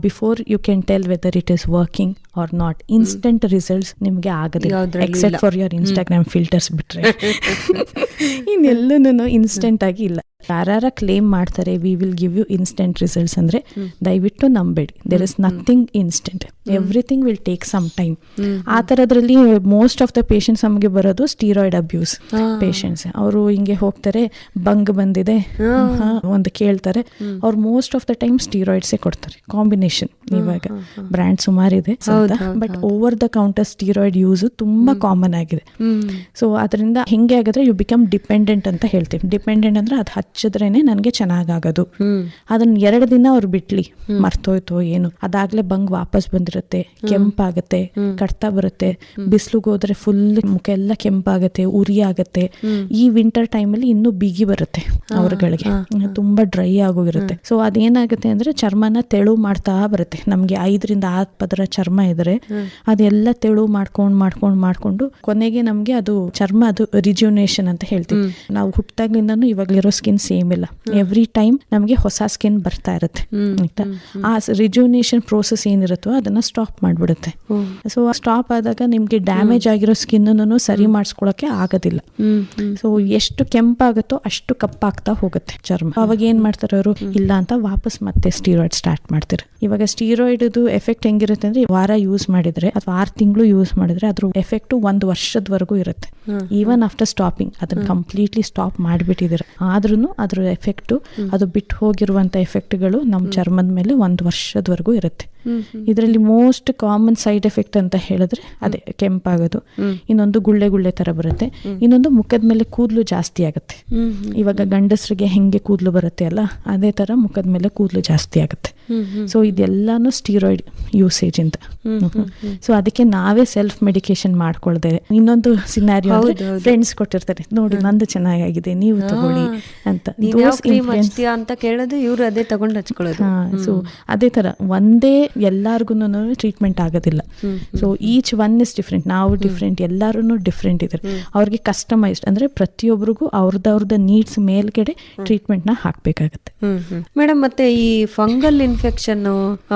Before you can tell whether it is working or not instant results ನಿಮಗೆ ಆಗೋದಿಲ್ಲ except. For your Instagram filters ಬಿಟ್ರೆ. ಇನ್ನೆಲ್ಲೂ ಇನ್ಸ್ಟೆಂಟ್ ಆಗಿ ಇಲ್ಲ. ಯಾರ ಕ್ಲೇಮ್ ಮಾಡ್ತಾರೆ we will give you instant results ಅಂದರೆ ದಯವಿಟ್ಟು ನಂಬೇಡಿ. There is nothing instant everything will take some time ಆ ಥರದ್ರಲ್ಲಿ ಮೋಸ್ಟ್ ಆಫ್ ದ ಪೇಷಂಟ್ಸ್ ನಮಗೆ ಬರೋದು ಸ್ಟೀರಾಯ್ಡ್ ಅಬ್ಯೂಸ್ ಪೇಷಂಟ್ಸ್ ಅವರು ಹಿಂಗೆ ಹೋಗ್ತಾರೆ ಬಂಗ್ ಬಂದಿದೆ ಒಂದು ಕೇಳ್ತಾರೆ. ಅವ್ರು ಮೋಸ್ಟ್ ಆಫ್ ದ ಟೈಮ್ ಸ್ಟೀರಾಯ್ಡ್ಸೇ ಕೊಡ್ತಾರೆ. ಕಾಂಬಿನೇಷನ್ ಇವಾಗ brand ಸುಮಾರಿದೆ but over the counter steroid use ತುಂಬಾ ಕಾಮನ್ ಆಗಿದೆ. ಸೊ ಅದರಿಂದ ಹೆಂಗೆ ಆಗಿದ್ರೆ ಯು ಬಿಕಮ್ ಡಿಪೆಂಡೆಂಟ್ ಅಂತ ಹೇಳ್ತೀವಿ ಡಿಪೆಂಡೆಂಟ್ ಅಂದ್ರೆ ಅದು ಹಚ್ಚಿದ್ರೇನೆ ನನಗೆ ಚೆನ್ನಾಗಾಗೋದು. ಅದನ್ನ ಎರಡು ದಿನ ಅವ್ರು ಬಿಟ್ಲಿ ಮರ್ತೋಯ್ತು ಏನು ಅದಾಗ್ಲೇ ಬಂಗ್ ವಾಪಸ್ ಬಂದಿರುತ್ತೆ ಕೆಂಪಾಗುತ್ತೆ ಕಟ್ತಾ ಬರುತ್ತೆ ಬಿಸಿಲಿಗೆ ಹೋದ್ರೆ ಫುಲ್ ಮುಖ ಎಲ್ಲ ಕೆಂಪಾಗತ್ತೆ ಉರಿ ಆಗುತ್ತೆ. ಈ ವಿಂಟರ್ ಟೈಮಲ್ಲಿ ಇನ್ನೂ ಬಿಗಿ ಬರುತ್ತೆ ಅವ್ರಗಳಿಗೆ. ತುಂಬಾ ಡ್ರೈ ಆಗೋಗಿರುತ್ತೆ. ಸೊ ಅದೇನಾಗುತ್ತೆ ಅಂದ್ರೆ ಚರ್ಮನ ತೆಳು ಮಾಡ್ತಾ ಬರುತ್ತೆ. ನಮ್ಗೆ ಐದರಿಂದ ಆರು ಪದರ ಚರ್ಮ ಇದ್ರೆ. ಅದೆಲ್ಲ ತೆಳು ಮಾಡ್ಕೊಂಡು ಮಾಡ್ಕೊಂಡು ಮಾಡ್ಕೊಂಡು ಕೊನೆಗೆ ನಮಗೆ ಅದು ಚರ್ಮ ಅದು ರಿಜ್ಯೂನೇಷನ್ ಅಂತ ಹೇಳ್ತೀವಿ. ನಾವು ಹುಟ್ಟಾಗ್ಲಿಂದನೂ ಇವಾಗಲಿರೋ ಸ್ಕಿನ್ ಸೇಮ್ ಇಲ್ಲ. ಎವ್ರಿ ಟೈಮ್ ನಮಗೆ ಹೊಸ ಸ್ಕಿನ್ ಬರ್ತಾ ಇರುತ್ತೆ. ಆಯ್ತಾ? ಆ ರಿಜ್ಯೂನೇಷನ್ ಪ್ರೋಸೆಸ್ ಏನಿರುತ್ತೋ ಅದನ್ನ ಸ್ಟಾಪ್ ಮಾಡ್ಬಿಡುತ್ತೆ. ಸೊ ಸ್ಟಾಪ್ ಆದಾಗ ನಿಮ್ಗೆ ಡ್ಯಾಮೇಜ್ ಆಗಿರೋ ಸ್ಕಿನ್ ಸರಿ ಮಾಡಿಸ್ಕೊಳಕ್ಕೆ ಆಗೋದಿಲ್ಲ. ಸೊ ಎಷ್ಟು ಕೆಂಪಾಗುತ್ತೋ ಅಷ್ಟು ಕಪ್ಪಾಗ್ತಾ ಹೋಗುತ್ತೆ ಚರ್ಮ. ಅವಾಗ ಏನ್ ಮಾಡ್ತಾರೆ ಅವರು? ಇಲ್ಲ ಅಂತ ವಾಪಸ್ ಮತ್ತೆ ಸ್ಟೀರಾಯ್ಡ್ ಸ್ಟಾರ್ಟ್ ಮಾಡ್ತಾರೆ. ಇವಾಗ ಸ್ಟೀರಾಯ್ಡ್ ಎಫೆಕ್ಟ್ ಹೆಂಗಿರುತ್ತೆ ಅಂದ್ರೆ ವಾರ ಯೂಸ್ ಮಾಡಿದ್ರೆ ಅಥವಾ ಆರು ತಿಂಗಳು ಯೂಸ್ ಮಾಡಿದ್ರೆ ಅದ್ರ ಎಫೆಕ್ಟ್ ಒಂದು ವರ್ಷದವರೆಗೂ ಇರುತ್ತೆ. ಈವನ್ ಆಫ್ಟರ್ ಸ್ಟಾಪಿಂಗ್ ಅದನ್ನ ಕಂಪ್ಲೀಟ್ಲಿ ಸ್ಟಾಪ್ ಮಾಡಿಬಿಟ್ಟಿದ್ರೆ ಆದ್ರೂ ಅದ್ರ ಎಫೆಕ್ಟ್ ಅದು ಬಿಟ್ಟು ಹೋಗಿರುವಂತ ಎಫೆಕ್ಟ್ಗಳು ನಮ್ಮ ಚರ್ಮದ ಮೇಲೆ ಒಂದು ವರ್ಷದವರೆಗೂ ಇರುತ್ತೆ. ಇದರಲ್ಲಿ ಮೋಸ್ಟ್ ಕಾಮನ್ ಸೈಡ್ ಎಫೆಕ್ಟ್ ಅಂತ ಹೇಳಿದ್ರೆ ಅದೇ ಕೆಂಪಾಗೋದು. ಇನ್ನೊಂದು ಗುಳ್ಳೆ ಗುಳ್ಳೆ ತರ ಬರುತ್ತೆ. ಇನ್ನೊಂದು ಮುಖದ ಮೇಲೆ ಕೂದಲು ಜಾಸ್ತಿ ಆಗುತ್ತೆ. ಇವಾಗ ಗಂಡಸರಿಗೆ ಹೆಂಗೆ ಕೂದಲು ಬರುತ್ತೆ ಅಲ್ಲ ಅದೇ ತರ ಮುಖದ ಮೇಲೆ ಕೂದಲು ಜಾಸ್ತಿ ಆಗುತ್ತೆ. ಸೊ ಇದೆಲ್ಲಾನು ಸ್ಟೀರಾಯ್ಡ್ ಯೂಸೇಜ್ ಅಂತ. ಸೊ ಅದಕ್ಕೆ ನಾವೇ ಸೆಲ್ಫ್ ಮೆಡಿಕೇಶನ್ ಮಾಡ್ಕೊಳ್ದೆ ಇನ್ನೊಂದು ಸಿನಾರಿಯೋ. ಫ್ರೆಂಡ್ಸ್ ಕೊಟ್ಟಿರ್ತಾರೆ ನೋಡಿ ನಂದು ಚೆನ್ನಾಗಿದೆ ನೀವು ತಗೊಳ್ಳಿ ಅಂತ. ಅಂತ ಕೇಳೋದು ಇವರು ಅದೇ ತಗೊಂಡ್ ಹಚ್ಕೊಳ್ಳೋದು. ಸೊ ಅದೇ ತರ ಒಂದೇ ಎಲ್ಲಾರ್ಗು ಟ್ರೀಟ್ಮೆಂಟ್ ಆಗೋದಿಲ್ಲ. So each one is different ನಾವು ಡಿಫ್ರೆಂಟ್ ಎಲ್ಲಾರು ಡಿಫ್ರೆಂಟ್ ಇದ್ದಾರೆ. ಅವ್ರಿಗೆ ಕಸ್ಟಮೈಸ್ಡ್ ಅಂದ್ರೆ ಪ್ರತಿಯೊಬ್ಬರಿಗೂ ಅವ್ರದ್ದವ್ರದ್ದು ನೀಡ್ಸ್ ಮೇಲ್ಗಡೆ ಟ್ರೀಟ್ಮೆಂಟ್ನ ಹಾಕ್ಬೇಕಾಗತ್ತೆ. ಮೇಡಮ್ ಮತ್ತೆ ಈ ಫಂಗಲ್ ಇನ್ಫೆಕ್ಷನ್